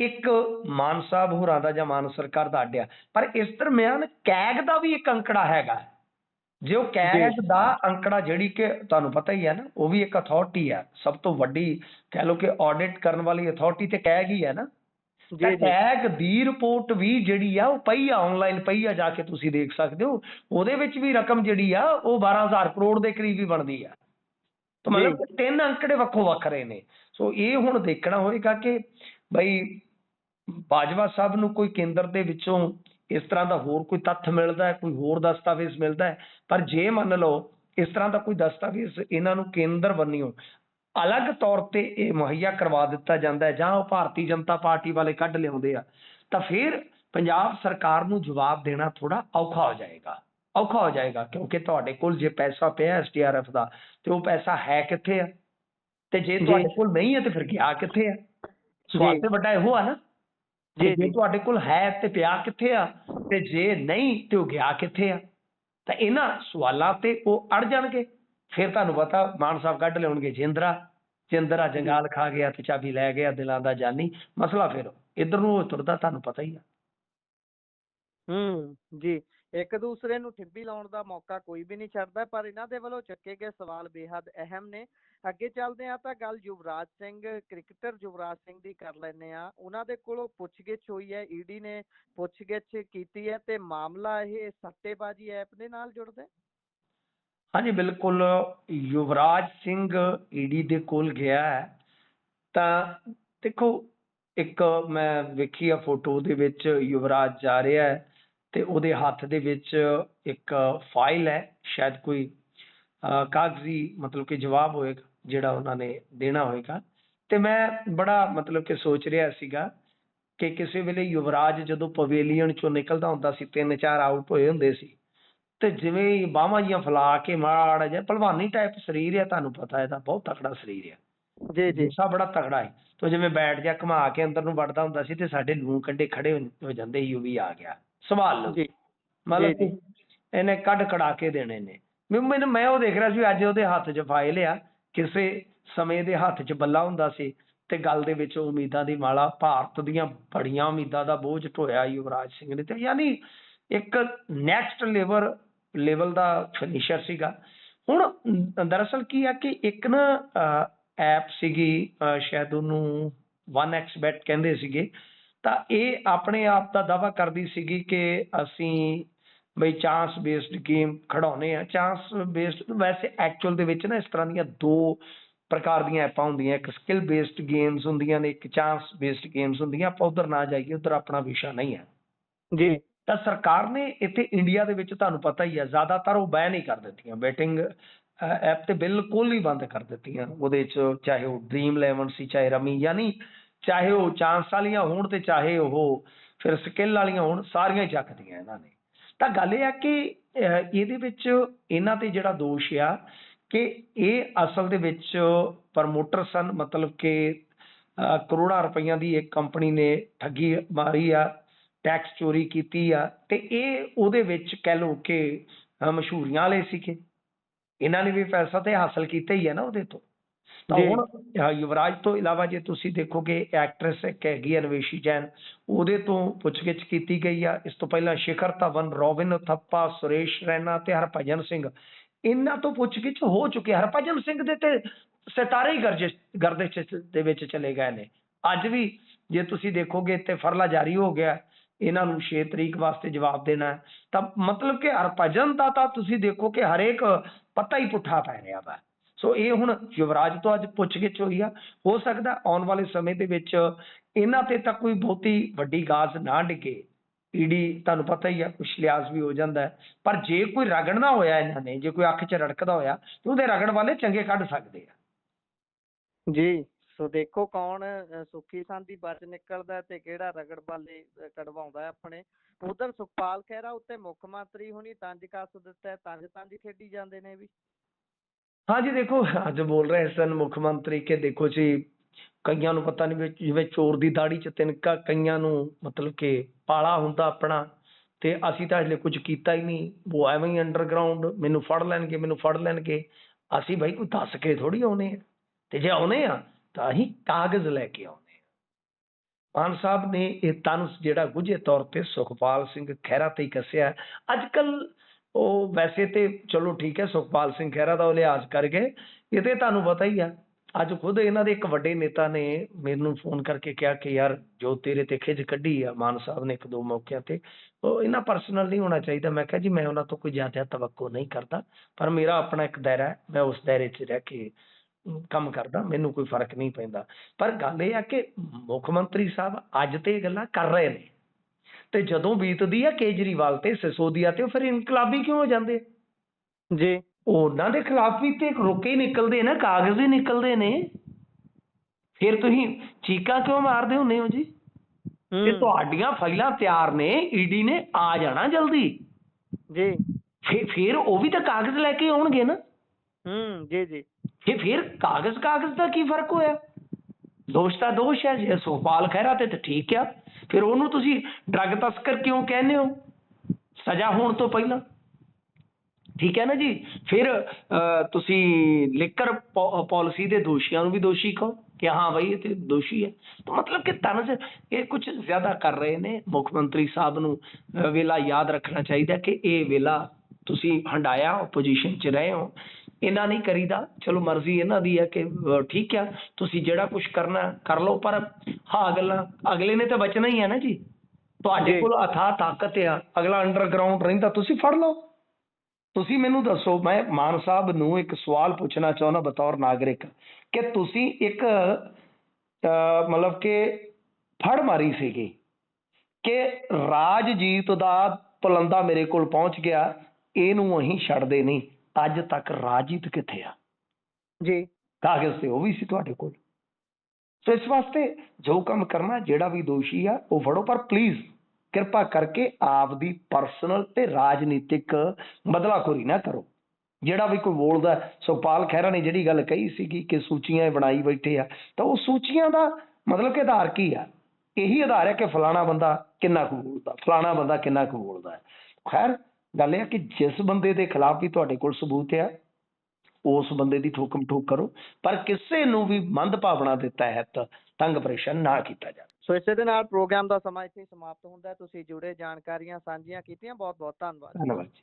ਇੱਕ ਮਾਨ ਸਾਹਿਬ ਹੋਰਾਂ ਦਾ ਜਾਂ ਮਾਨ ਸਰਕਾਰ ਦਾ ਅੱਡ ਆ। ਪਰ ਇਸ ਦਰਮਿਆਨ ਕੈਗ ਦਾ ਵੀ ਇੱਕ ਅੰਕੜਾ ਹੈਗਾ। ਜੇ ਉਹ ਕੈਗ ਦਾ ਅੰਕੜਾ ਜਿਹੜੀ ਕਿ ਤੁਹਾਨੂੰ ਪਤਾ ਹੀ ਹੈ ਨਾ ਉਹ ਵੀ ਇੱਕ ਅਥਾਰਟੀ ਆ। ਸਭ ਤੋਂ ਵੱਡੀ ਕਹਿ ਲਓ ਕਿ ਆਡਿਟ ਕਰਨ ਵਾਲੀ ਅਥਾਰਟੀ ਤੇ ਕੈਗ ਹੀ ਹੈ ਨਾ। ਜੀ ਕੈਗ ਦੀ ਰਿਪੋਰਟ ਵੀ ਜਿਹੜੀ ਆ ਉਹ ਪਈ ਆ ਆਨਲਾਈਨ ਪਈ ਆ ਜਾ ਕੇ ਤੁਸੀਂ ਦੇਖ ਸਕਦੇ ਹੋ। ਉਹਦੇ ਵਿੱਚ ਵੀ ਰਕਮ ਜਿਹੜੀ ਆ ਉਹ 12000 ਕਰੋੜ ਦੇ ਕਰੀਬ ਹੀ ਬਣਦੀ ਆ। ਤਾਂ ਮਤਲਬ ਤਿੰਨ ਅੰਕੜੇ ਵੱਖੋ ਵੱਖਰੇ ਨੇ। ਸੋ ਇਹ ਹੁਣ ਦੇਖਣਾ ਹੋਏਗਾ ਕਿ ਬਈ ਬਾਜਵਾ ਸਾਹਿਬ ਨੂੰ ਕੋਈ ਕੇਂਦਰ ਦੇ ਵਿੱਚੋਂ ਇਸ ਤਰ੍ਹਾਂ ਦਾ ਹੋਰ ਕੋਈ ਤੱਥ ਮਿਲਦਾ ਹੈ ਕੋਈ ਹੋਰ ਦਸਤਾਵੇਜ਼ ਮਿਲਦਾ ਹੈ? ਪਰ ਜੇ ਮੰਨ ਲਓ ਇਸ ਤਰ੍ਹਾਂ ਦਾ ਕੋਈ ਦਸਤਾਵੇਜ਼ ਇਹਨਾਂ ਨੂੰ ਕੇਂਦਰ ਬੰਨਿਓ ਅਲੱਗ ਤੌਰ ਤੇ ਇਹ ਮੁਹੱਈਆ ਕਰਵਾ ਦਿੱਤਾ ਜਾਂਦਾ ਹੈ ਜਾਂ ਉਹ ਭਾਰਤੀ ਜਨਤਾ ਪਾਰਟੀ ਵਾਲੇ ਕੱਢ ਲਿਆਉਂਦੇ ਆ ਤਾਂ ਫਿਰ ਪੰਜਾਬ ਸਰਕਾਰ ਨੂੰ ਜਵਾਬ ਦੇਣਾ ਥੋੜਾ ਔਖਾ ਹੋ ਜਾਏਗਾ। ਔਖਾ ਹੋ ਜਾਏਗਾ ਕਿਉਂਕਿ ਤੁਹਾਡੇ ਕੋਲ ਜੇ ਪੈਸਾ ਪਿਆ ਐਸਟੀਆਰਐਫ ਦਾ ਤੇ ਉਹ ਪੈਸਾ ਹੈ ਕਿੱਥੇ ਆ? ਤੇ ਜੇ। ਤੁਹਾਡੇ ਕੋਲ ਨਹੀਂ ਹੈ ਤੇ ਫਿਰ ਗਿਆ ਕਿੱਥੇ ਆ? ਸਵਾਲ। ਤੇ ਵੱਡਾ ਇਹੋ ਆ ਨਾ। ਜੀ ਜੇ ਜੀ ਤੁਹਾਡੇ ਕੋਲ ਹੈ ਤੇ ਪਿਆ ਕਿੱਥੇ ਆ? ਤੇ ਜੇ ਨਹੀਂ ਤੇ ਉਹ ਗਿਆ ਕਿੱਥੇ ਆ? ਤਾਂ ਇਹਨਾਂ ਸਵਾਲਾਂ ਤੇ ਉਹ ਅੜ ਜਾਣਗੇ। ਫਿਰ ਤੁਹਾਨੂੰ ਪਤਾ ਮਾਨ ਸਾਹਿਬ ਕੱਢ ਲਿਆਉਣਗੇ ਜਿੰਦਰਾ। ਜਿੰਦਰਾ ਜੰਗਾਲ ਖਾ ਗਿਆ ਤੇ ਚਾਬੀ ਲੈ ਗਿਆ ਦਿਲਾਂ ਦਾ ਜਾਨੀ। ਮਸਲਾ ਫਿਰ ਇਧਰ ਨੂੰ ਉਹ ਤੁਰਦਾ ਤੁਹਾਨੂੰ ਪਤਾ ਹੀ ਆ। ਹੂੰ ਜੀ। ਇੱਕ ਦੂਸਰੇ ਨੂੰ ਠਿੱਬੀ ਲਾਉਣ ਦਾ ਮੌਕਾ ਕੋਈ ਵੀ ਨਹੀਂ ਛੱਡਦਾ ਪਰ ਇਹਨਾਂ ਦੇ ਵੱਲੋਂ ਚੱਕੇ ਗਏ ਸਵਾਲ ਬੇਹੱਦ ਅਹਿਮ ਨੇ। ਅੱਗੇ ਚੱਲਦੇ ਆ ਤਾਂ ਗੱਲ ਯੁਵਰਾਜ ਸਿੰਘ ਕ੍ਰਿਕਟਰ ਯੁਵਰਾਜ ਸਿੰਘ ਦੀ ਕਰ ਲੈਨੇ ਆ ਉਹਨਾਂ ਦੇ ਕੋਲੋਂ ਪੁੱਛਗਿੱਛ ਹੋਈ ਹੈ ਈਡੀ ਨੇ ਪੁੱਛਗਿੱਛ ਕੀਤੀ ਹੈ ਤੇ ਮਾਮਲਾ ਇਹ ਸੱਟੇਬਾਜ਼ੀ ਐਪ ਦੇ ਨਾਲ ਜੁੜਦਾ ਹਾਂਜੀ, ਬਿਲਕੁਲ। ਯੁਵਰਾਜ ਸਿੰਘ ਈਡੀ ਦੇ ਕੋਲ ਗਿਆ ਹੈ। ਤਾਂ ਦੇਖੋ, ਇੱਕ ਮੈਂ ਵੇਖੀ ਆ ਫੋਟੋ ਦੇ ਵਿੱਚ ਯੁਵਰਾਜ ਜਾ ਰਿਹਾ ਹੈ ਤੇ ਉਹਦੇ ਹੱਥ ਦੇ ਵਿੱਚ ਇੱਕ ਫਾਈਲ ਹੈ, ਸ਼ਾਇਦ ਕੋਈ ਕਾਗਜ਼ੀ ਮਤਲਬ ਕਿ ਜਵਾਬ ਹੋਏਗਾ। ਜਿਹੜਾ ਉਹਨਾਂ ਨੇ ਦੇਣਾ ਹੋਏਗਾ। ਤੇ ਮੈਂ ਬੜਾ ਮਤਲਬ ਕਿ ਸੋਚ ਰਿਹਾ ਸੀਗਾ ਕਿ ਕਿਸੇ ਵੇਲੇ ਯੁਵਰਾਜ ਜਦੋਂ ਪਵੇਲੀਅਨ ਚੋਂ ਨਿਕਲਦਾ ਹੁੰਦਾ ਸੀ ਤਿੰਨ ਚਾਰ ਆਊਟ ਹੋਏ ਹੁੰਦੇ ਸੀ। ਤੇ ਜਿਵੇਂ ਹੀ ਬਾਹਾਂ ਜੀਆਂ ਫੈਲਾ ਕੇ ਮਾੜਾ ਜਿਹਾ ਭਲਵਾਨੀ ਟਾਈਪ ਸਰੀਰ ਹੈ ਤੁਹਾਨੂੰ ਪਤਾ ਇਹਦਾ ਬਹੁਤ ਤਕੜਾ ਸਰੀਰ ਹੈ ਜੀ ਜੀ। ਜੁੱਸਾ ਬੜਾ ਤਗੜਾ ਹੈ ਤੋ ਜਿਵੇਂ ਬੈਠ ਜਾ ਘੁਮਾ ਕੇ ਅੰਦਰ ਨੂੰ ਵੜਦਾ ਹੁੰਦਾ ਸੀ ਤੇ ਸਾਡੇ ਲੂੰ ਕੰਡੇ ਖੜੇ ਹੋ- ਹੋ ਜਾਂਦੇ ਯੂ ਵੀ ਆ ਗਿਆ। ਸੰਭਾਲ ਲਓ ਜੀ ਮਤਲਬ ਇਹਨੇ ਕੱਢ ਕੜਾ ਕੇ ਦੇਣੇ ਨੇ। ਮੈਨੂੰ ਮੈਂ ਉਹ ਦੇਖ ਰਿਹਾ ਸੀ ਅੱਜ ਉਹਦੇ ਹੱਥ 'ਚ ਫਾਈਲ ਆ। ਕਿਸੇ ਸਮੇਂ ਦੇ ਹੱਥ 'ਚ ਬੱਲਾ ਹੁੰਦਾ ਸੀ ਤੇ ਗੱਲ ਦੇ ਵਿੱਚ ਉਮੀਦਾਂ ਦੀ ਮਾਲਾ ਭਾਰਤ ਦੀਆਂ ਬੜੀਆਂ ਉਮੀਦਾਂ ਦਾ ਬੋਝ ਢੋਇਆ ਯੁਵਰਾਜ ਸਿੰਘ ਨੇ ਤੇ ਯਾਨੀ ਇੱਕ ਨੈਕਸਟ ਲੈਵਲ ਲੈਵਲ ਦਾ ਫਿਨਿਸ਼ਰ ਸੀਗਾ। ਹੁਣ ਦਰਅਸਲ ਕੀ ਆ ਕਿ ਇੱਕ ਨਾ ਐਪ ਸੀਗੀ ਸ਼ਾਇਦ ਉਹਨੂੰ 1xbet ਕਹਿੰਦੇ ਸੀਗੇ। ਤਾਂ ਇਹ ਆਪਣੇ ਆਪ ਦਾ ਦਾਵਾ ਕਰਦੀ ਸੀਗੀ ਕਿ ਅਸੀਂ ਬਈ ਚਾਂਸ ਬੇਸਡ ਗੇਮ ਖੜਾਉਨੇ ਆ। ਚਾਂਸ ਬੇਸਡ ਵੈਸੇ ਐਕਚੁਅਲ ਦੇ ਵਿੱਚ ਨਾ ਇਸ ਤਰ੍ਹਾਂ ਦੀਆਂ ਦੋ ਪ੍ਰਕਾਰ ਦੀਆਂ ਐਪਾਂ ਹੁੰਦੀਆਂ। ਇੱਕ ਸਕਿੱਲ ਬੇਸਡ ਗੇਮਸ ਹੁੰਦੀਆਂ ਨੇ ਇੱਕ ਚਾਂਸ ਬੇਸਡ ਗੇਮਸ ਹੁੰਦੀਆਂ। ਆਪਾਂ ਉਧਰ ਨਾ ਜਾਈਏ ਉਧਰ ਆਪਣਾ ਵਿਸ਼ਾ ਨਹੀਂ ਹੈ। ਜੀ। ਤਾਂ ਸਰਕਾਰ ਨੇ ਇੱਥੇ ਇੰਡੀਆ ਦੇ ਵਿੱਚ ਤੁਹਾਨੂੰ ਪਤਾ ਹੀ ਹੈ ਜ਼ਿਆਦਾਤਰ ਉਹ ਬੈਨ ਹੀ ਕਰ ਦਿੱਤੀਆਂ। ਬੈਟਿੰਗ ਐਪ ਤੇ ਬਿਲਕੁਲ ਹੀ ਬੰਦ ਕਰ ਦਿੱਤੀਆਂ। ਉਹਦੇ ਚ ਚਾਹੇ ਉਹ ਡ੍ਰੀਮ 11 ਸੀ ਚਾਹੇ ਰਮੀ ਯਾਨੀ ਚਾਹੇ ਉਹ ਚਾਂਸ ਵਾਲੀਆਂ ਹੋਣ ਤੇ ਚਾਹੇ ਉਹ ਫਿਰ ਸਕਿੱਲ ਵਾਲੀਆਂ ਹੋਣ ਸਾਰੀਆਂ ਹੀ ਚੱਕਦੀਆਂ ਇਹਨਾਂ ਨੇ। ਤਾਂ ਗੱਲ ਇਹ ਆ ਕਿ ਇਹਦੇ ਵਿੱਚ ਇਹਨਾਂ ਤੇ ਜਿਹੜਾ ਦੋਸ਼ ਆ ਕਿ ਇਹ ਅਸਲ ਦੇ ਵਿੱਚ ਪ੍ਰਮੋਟਰ ਸਨ, ਮਤਲਬ ਕਿ ਕਰੋੜਾਂ ਰੁਪਈਆਂ ਦੀ ਇੱਕ ਕੰਪਨੀ ਨੇ ਠੱਗੀ ਮਾਰੀ ਆ ਟੈਕਸ ਚੋਰੀ ਕੀਤੀ ਆ, ਤੇ ਇਹ ਉਹਦੇ ਵਿੱਚ ਕਹਿ ਲਓ ਕਿ ਮਸ਼ਹੂਰੀਆਂ ਵਾਲੇ ਸੀਗੇ। ਇਹਨਾਂ ਨੇ ਵੀ ਪੈਸਾ ਤੇ ਹਾਸਲ ਕੀਤਾ ਹੀ ਹੈ ਨਾ ਉਹਦੇ ਤੋਂ। ਤਾਂ। ਹੁਣ ਯੁਵਰਾਜ ਤੋਂ ਇਲਾਵਾ ਜੇ ਤੁਸੀਂ ਦੇਖੋਗੇ ਐਕਟਰੈਸ ਇੱਕ ਹੈਗੀ ਆ ਨਵੇਸ਼ੀ ਜੈਨ ਉਹਦੇ ਤੋਂ ਪੁੱਛਗਿੱਛ ਕੀਤੀ ਗਈ ਆ ਇਸ ਤੋਂ ਪਹਿਲਾਂ ਸ਼ਿਖਰ ਧਵਨ ਰੋਬਿਨ ਥੱਪਾ ਸੁਰੇਸ਼ ਰੈਨਾ ਤੇ ਹਰਭਜਨ ਸਿੰਘ ਇਹਨਾਂ ਤੋਂ ਪੁੱਛਗਿੱਛ ਹੋ ਚੁੱਕੀ। ਹਰਭਜਨ ਸਿੰਘ ਦੇ ਤੇ ਸਿਤਾਰੇ ਹੀ ਗਰਜੇ ਗਰਦੇ ਚ ਦੇ ਵਿੱਚ ਚਲੇ ਗਏ ਨੇ ਅੱਜ ਵੀ ਜੇ ਤੁਸੀਂ ਦੇਖੋਗੇ ਤੇ ਫਰਲਾ ਜਾਰੀ ਹੋ ਗਿਆ ਇਹਨਾਂ ਨੂੰ 6 ਤਰੀਕ ਵਾਸਤੇ ਜਵਾਬ ਦੇਣਾ ਹੈ। ਤਾਂ ਮਤਲਬ ਕਿ ਹਰਭਜਨ ਦਾ ਤਾਂ ਤੁਸੀਂ ਦੇਖੋ ਕਿ ਹਰੇਕ ਪਤਾ ਹੀ ਪੁੱਠਾ ਪੈ ਰਿਹਾ ਵਾ ਸੋ ਇਹ ਹੁਣ ਯੁਵਰਾਜ ਤੋਂ ਅੱਜ ਪੁੱਛਗਿੱਛ ਹੋਈ ਆ। ਹੋ ਸਕਦਾ ਆਉਣ ਵਾਲੇ ਸਮੇਂ ਦੇ ਵਿੱਚ ਇਹਨਾਂ ਤੇ ਤਾਂ ਕੋਈ ਬਹੁਤੀ ਵੱਡੀ ਗਾਜ਼ ਨਾ ਡਿੱਗੇ। ਈਡੀ ਤੁਹਾਨੂੰ ਪਤਾ ਹੀ ਆ ਕੁਛ ਲਿਆਜ਼ ਵੀ ਹੋ ਜਾਂਦਾ ਹੈ। ਪਰ ਜੇ ਕੋਈ ਰਗੜਨਾ ਹੋਇਆ ਇਹਨਾਂ ਨੇ ਜੇ ਕੋਈ ਅੱਖ 'ਚ ਰੜਕਦਾ ਹੋਇਆ ਤੇ ਉਹਦੇ ਰਗੜ ਵਾਲੇ ਚੰਗੇ ਕੱਢ ਸਕਦੇ ਆ। ਜੀ ਸੋ ਦੇਖੋ ਕੌਣ ਅ, ਸੁੱਖੀ ਬਚ ਨਿਕਲਦਾ ਤੇ ਕਿਹੜਾ ਰਗੜ ਵਾਲੇ ਕਢਵਾਉਂਦਾ ਆਪਣੇ। ਉਧਰ ਸੁਖਪਾਲ ਖਹਿਰਾ ਉੱਤੇ ਮੁੱਖ ਮੰਤਰੀ ਹੁਣੀ ਤੰਜ ਕੱਸ ਦਿੱਤਾ ਤੰਜ ਤੰਜ ਖੇਡੀ ਜਾਂਦੇ ਨੇ ਵੀ। ਹਾਂਜੀ ਦੇਖੋ, ਅੱਜ ਬੋਲ ਰਹੇ ਸਨ ਮੁੱਖ ਮੰਤਰੀ ਕਿ ਦੇਖੋ ਜੀ, ਕਈਆਂ ਨੂੰ ਪਤਾ ਨਹੀਂ ਵੀ ਜਿਵੇਂ ਚੋਰ ਦੀ ਦਾੜੀ 'ਚ ਤਿਨਕਾ, ਕਈਆਂ ਨੂੰ ਮਤਲਬ ਕਿ ਪਾਲਾ ਹੁੰਦਾ ਆਪਣਾ ਤੇ ਅਸੀਂ ਤਾਂ ਹਲੇ ਕੁਝ ਕੀਤਾ ਹੀ ਨਹੀਂ। ਉਹ ਐਵੇਂ ਹੀ ਅੰਡਰਗਰਾਉਂਡ ਮੈਨੂੰ ਫੜ ਲੈਣਗੇ, ਮੈਨੂੰ ਫੜ ਲੈਣਗੇ। ਅਸੀਂ ਬਾਈ ਕੋਈ ਦੱਸ ਕੇ ਥੋੜੀ ਆਉਨੇ ਆ ਤੇ ਜੇ ਆਉਨੇ ਆ ਤਾਂ ਅਸੀਂ ਕਾਗਜ਼ ਲੈ ਕੇ ਆਉਨੇ ਆ ਮਾਨ ਸਾਹਿਬ ਨੇ ਇਹ ਤਨਸ ਜਿਹੜਾ ਗੁਝੇ ਤੌਰ ਤੇ ਸੁਖਪਾਲ ਸਿੰਘ ਖਹਿਰਾ ਤੇ ਹੀ ਕੱਸਿਆ ਅੱਜ ਕੱਲ ਉਹ ਵੈਸੇ ਤੇ ਚਲੋ ਠੀਕ ਹੈ, ਸੁਖਪਾਲ ਸਿੰਘ ਖਹਿਰਾ ਦਾ ਉਹ ਲਿਹਾਜ਼ ਕਰਕੇ ਇਹ ਤੇ ਤੁਹਾਨੂੰ ਪਤਾ ਹੀ ਆ। ਅੱਜ ਖੁਦ ਇਹਨਾਂ ਦੇ ਇੱਕ ਵੱਡੇ ਨੇਤਾ ਨੇ ਮੈਨੂੰ ਫੋਨ ਕਰਕੇ ਕਿਹਾ ਕਿ ਯਾਰ ਜੋ ਤੇਰੇ ਤੇ ਖਿੱਚ ਕੱਢੀ ਆ, ਮਾਨ ਸਾਹਿਬ ਨੇ ਇੱਕ ਦੋ ਮੌਕਿਆਂ ਤੇ, ਉਹ ਇਹਨਾਂ ਪਰਸਨਲ ਨਹੀਂ ਹੋਣਾ ਚਾਹੀਦਾ। ਮੈਂ ਕਿਹਾ ਜੀ, ਮੈਂ ਉਹਨਾਂ ਤੋਂ ਕੋਈ ਜ਼ਿਆਦਾ ਤਵੱਕੋ ਨਹੀਂ ਕਰਦਾ, ਪਰ ਮੇਰਾ ਆਪਣਾ ਇੱਕ ਦਾਇਰਾ ਹੈ, ਮੈਂ ਉਸ ਦਾਇਰੇ 'ਚ ਰਹਿ ਕੇ ਕੰਮ ਕਰਦਾ, ਮੈਨੂੰ ਕੋਈ ਫ਼ਰਕ ਨਹੀਂ ਪੈਂਦਾ। ਪਰ ਗੱਲ ਇਹ ਆ ਕਿ ਮੁੱਖ ਮੰਤਰੀ ਸਾਹਿਬ ਅੱਜ ਤੇ ਇਹ ਗੱਲਾਂ ਕਰ ਰਹੇ ਨੇ। ਤੇ ਜਦੋਂ ਬੀਤਦੀ ਆ ਕੇਜਰੀਵਾਲ ਤੇ ਸਿਸੋਦੀਆ ਤੇ ਉਹ ਫਿਰ ਇਨਕਲਾਬੀ ਕਿਉਂ ਹੋ ਜਾਂਦੇ ਜੀ। ਉਹਨਾਂ ਦੇ ਖਿਲਾਫ ਵੀ ਤੇ ਰੁਕੇ ਹੀ ਨਿਕਲਦੇ ਨੇ ਕਾਗਜ਼ ਹੀ ਨਿਕਲਦੇ ਨੇ। ਫਿਰ ਤੁਸੀਂ ਚੀਕਾਂ ਕਿਉਂ ਮਾਰਦੇ ਹੁੰਦੇ ਹੋ ਜੀ? ਤੇ ਤੁਹਾਡੀਆਂ ਫਾਈਲਾਂ ਤਿਆਰ ਨੇ ਈਡੀ ਨੇ ਆ ਜਾਣਾ ਜਲਦੀ। ਜੀ। ਫਿਰ ਫਿਰ ਉਹ ਵੀ ਤਾਂ ਕਾਗਜ਼ ਲੈ ਕੇ ਆਉਣਗੇ ਨਾ। ਹੂੰ ਜੀ ਜੀ। ਫਿਰ ਫਿਰ ਕਾਗਜ਼ ਕਾਗਜ਼ ਦਾ ਕੀ ਫ਼ਰਕ ਹੋਇਆ? ਦੋਸ਼ ਤਾਂ ਦੋਸ਼ ਹੈ ਜੇ ਸੁਖਪਾਲ ਖਹਿਰਾ ਤੇ ਤਾਂ ਠੀਕ ਆ। ਫਿਰ ਉਹਨੂੰ ਤੁਸੀਂ ਡਰੱਗ ਤਸਕਰ ਕਿਉਂ ਕਹਿੰਦੇ ਹੋ? ਸਜ਼ਾ ਹੋਣ ਤੋਂ ਪਹਿਲਾਂ। ਠੀਕ ਹੈ ਨਾ ਜੀ? ਫਿਰ ਤੁਸੀਂ ਲਿਕਰ ਪਾਲਿਸੀ ਦੇ ਦੋਸ਼ੀਆਂ ਨੂੰ ਵੀ ਦੋਸ਼ੀ ਕਹੋ ਕਿ ਹਾਂ ਭਾਈ ਇਹ ਤੇ ਦੋਸ਼ੀ ਹੈ। ਮਤਲਬ ਕਿ ਤਨਜ਼ ਇਹ ਕੁਝ ਜ਼ਿਆਦਾ ਕਰ ਰਹੇ ਨੇ। ਮੁੱਖ ਮੰਤਰੀ ਸਾਹਿਬ ਨੂੰ ਵੇਲਾ ਯਾਦ ਰੱਖਣਾ ਚਾਹੀਦਾ ਕਿ ਇਹ ਵੇਲਾ ਤੁਸੀਂ ਹੰਡਾਇਆ ਆਪੋਜੀਸ਼ਨ 'ਚ ਰਹੇ ਹੋ। ਇਹਨਾਂ ਨਹੀਂ ਕਰੀਦਾ। ਚਲੋ ਮਰਜ਼ੀ ਇਹਨਾਂ ਦੀ ਹੈ ਕਿ ਠੀਕ ਆ ਤੁਸੀਂ ਜਿਹੜਾ ਕੁਝ ਕਰਨਾ ਕਰ ਲਓ ਪਰ ਹਾਂ ਗੱਲਾਂ ਅਗਲੇ ਨੇ ਤਾਂ ਬਚਣਾ ਹੀ ਹੈ ਨਾ ਜੀ। ਤੁਹਾਡੇ। ਕੋਲ ਅਥਾਹ ਤਾਕਤ ਆ ਅਗਲਾ ਅੰਡਰਗਰਾਉਂਡ ਰਹਿੰਦਾ ਤੁਸੀਂ ਫੜ ਲਓ। ਤੁਸੀਂ ਮੈਨੂੰ ਦੱਸੋ ਮੈਂ ਮਾਨ ਸਾਹਿਬ ਨੂੰ ਇੱਕ ਸਵਾਲ ਪੁੱਛਣਾ ਚਾਹੁੰਦਾ ਬਤੌਰ ਨਾਗਰਿਕ ਕਿ ਤੁਸੀਂ ਇੱਕ ਮਤਲਬ ਕਿ ਫੜ ਮਾਰੀ ਸੀਗੀ ਕਿ ਰਾਜਜੀਤ ਦਾ ਪਲੰਦਾ ਮੇਰੇ ਕੋਲ ਪਹੁੰਚ ਗਿਆ ਇਹਨੂੰ ਅਸੀਂ ਛੱਡਦੇ ਨਹੀਂ। ਅੱਜ ਤੱਕ ਰਾਜਜੀਤ ਕਿੱਥੇ ਆ? ਜੀ। ਕਾਗਜ਼ ਤੇ ਉਹ ਵੀ ਸੀ ਤੁਹਾਡੇ ਕੋਲ? ਸੋ ਇਸ ਵਾਸਤੇ ਜੋ ਕੰਮ ਕਰਨਾ ਜਿਹੜਾ ਵੀ ਦੋਸ਼ੀ ਆ ਉਹ ਫੜੋ। ਪਰ ਪਲੀਜ਼ ਕਿਰਪਾ ਕਰਕੇ ਆਪ ਦੀ ਪਰਸਨਲ ਤੇ ਰਾਜਨੀਤਿਕ ਬਦਲਾਖੋਰੀ ਨਾ ਕਰੋ। ਜਿਹੜਾ ਵੀ ਕੋਈ ਬੋਲਦਾ ਹੈ, ਸੁਖਪਾਲ ਖਹਿਰਾ ਨੇ ਜਿਹੜੀ ਗੱਲ ਕਹੀ ਸੀਗੀ ਕਿ ਸੂਚੀਆਂ ਬਣਾਈ ਬੈਠੇ ਆ ਤਾਂ ਉਹ ਸੂਚੀਆਂ ਦਾ ਮਤਲਬ ਕਿ ਆਧਾਰ ਕੀ ਆ? ਇਹੀ ਆਧਾਰ ਹੈ ਕਿ ਫਲਾਣਾ ਬੰਦਾ ਕਿੰਨਾ ਕੁ ਬੋਲਦਾ ਫਲਾਣਾ ਬੰਦਾ ਕਿੰਨਾ ਕੁ ਬੋਲਦਾ ਖੈਰ ਗੱਲ ਇਹ ਹੈ ਕਿ ਜਿਸ ਬੰਦੇ ਦੇ ਖਿਲਾਫ ਵੀ ਤੁਹਾਡੇ ਕੋਲ ਸਬੂਤ ਹੈ ਉਸ ਬੰਦੇ ਦੀ ਠੋਕਮ ਠੋਕ ਕਰੋ ਪਰ ਕਿਸੇ ਨੂੰ ਵੀ ਮੰਦ ਭਾਵਨਾ ਦੇ ਤਹਿਤ ਤੰਗ ਪਰੇਸ਼ਾਨ ਨਾ ਕੀਤਾ ਜਾਵੇ। ਸੋ ਇਸੇ ਦੇ ਨਾਲ ਪ੍ਰੋਗਰਾਮ ਦਾ ਸਮਾਂ ਇੱਥੇ ਸਮਾਪਤ ਹੁੰਦਾ ਹੈ। ਤੁਸੀਂ ਜੁੜੇ ਜਾਣਕਾਰੀਆਂ ਸਾਂਝੀਆਂ ਕੀਤੀਆਂ। ਬਹੁਤ ਬਹੁਤ ਧੰਨਵਾਦ। ਧੰਨਵਾਦ ਜੀ।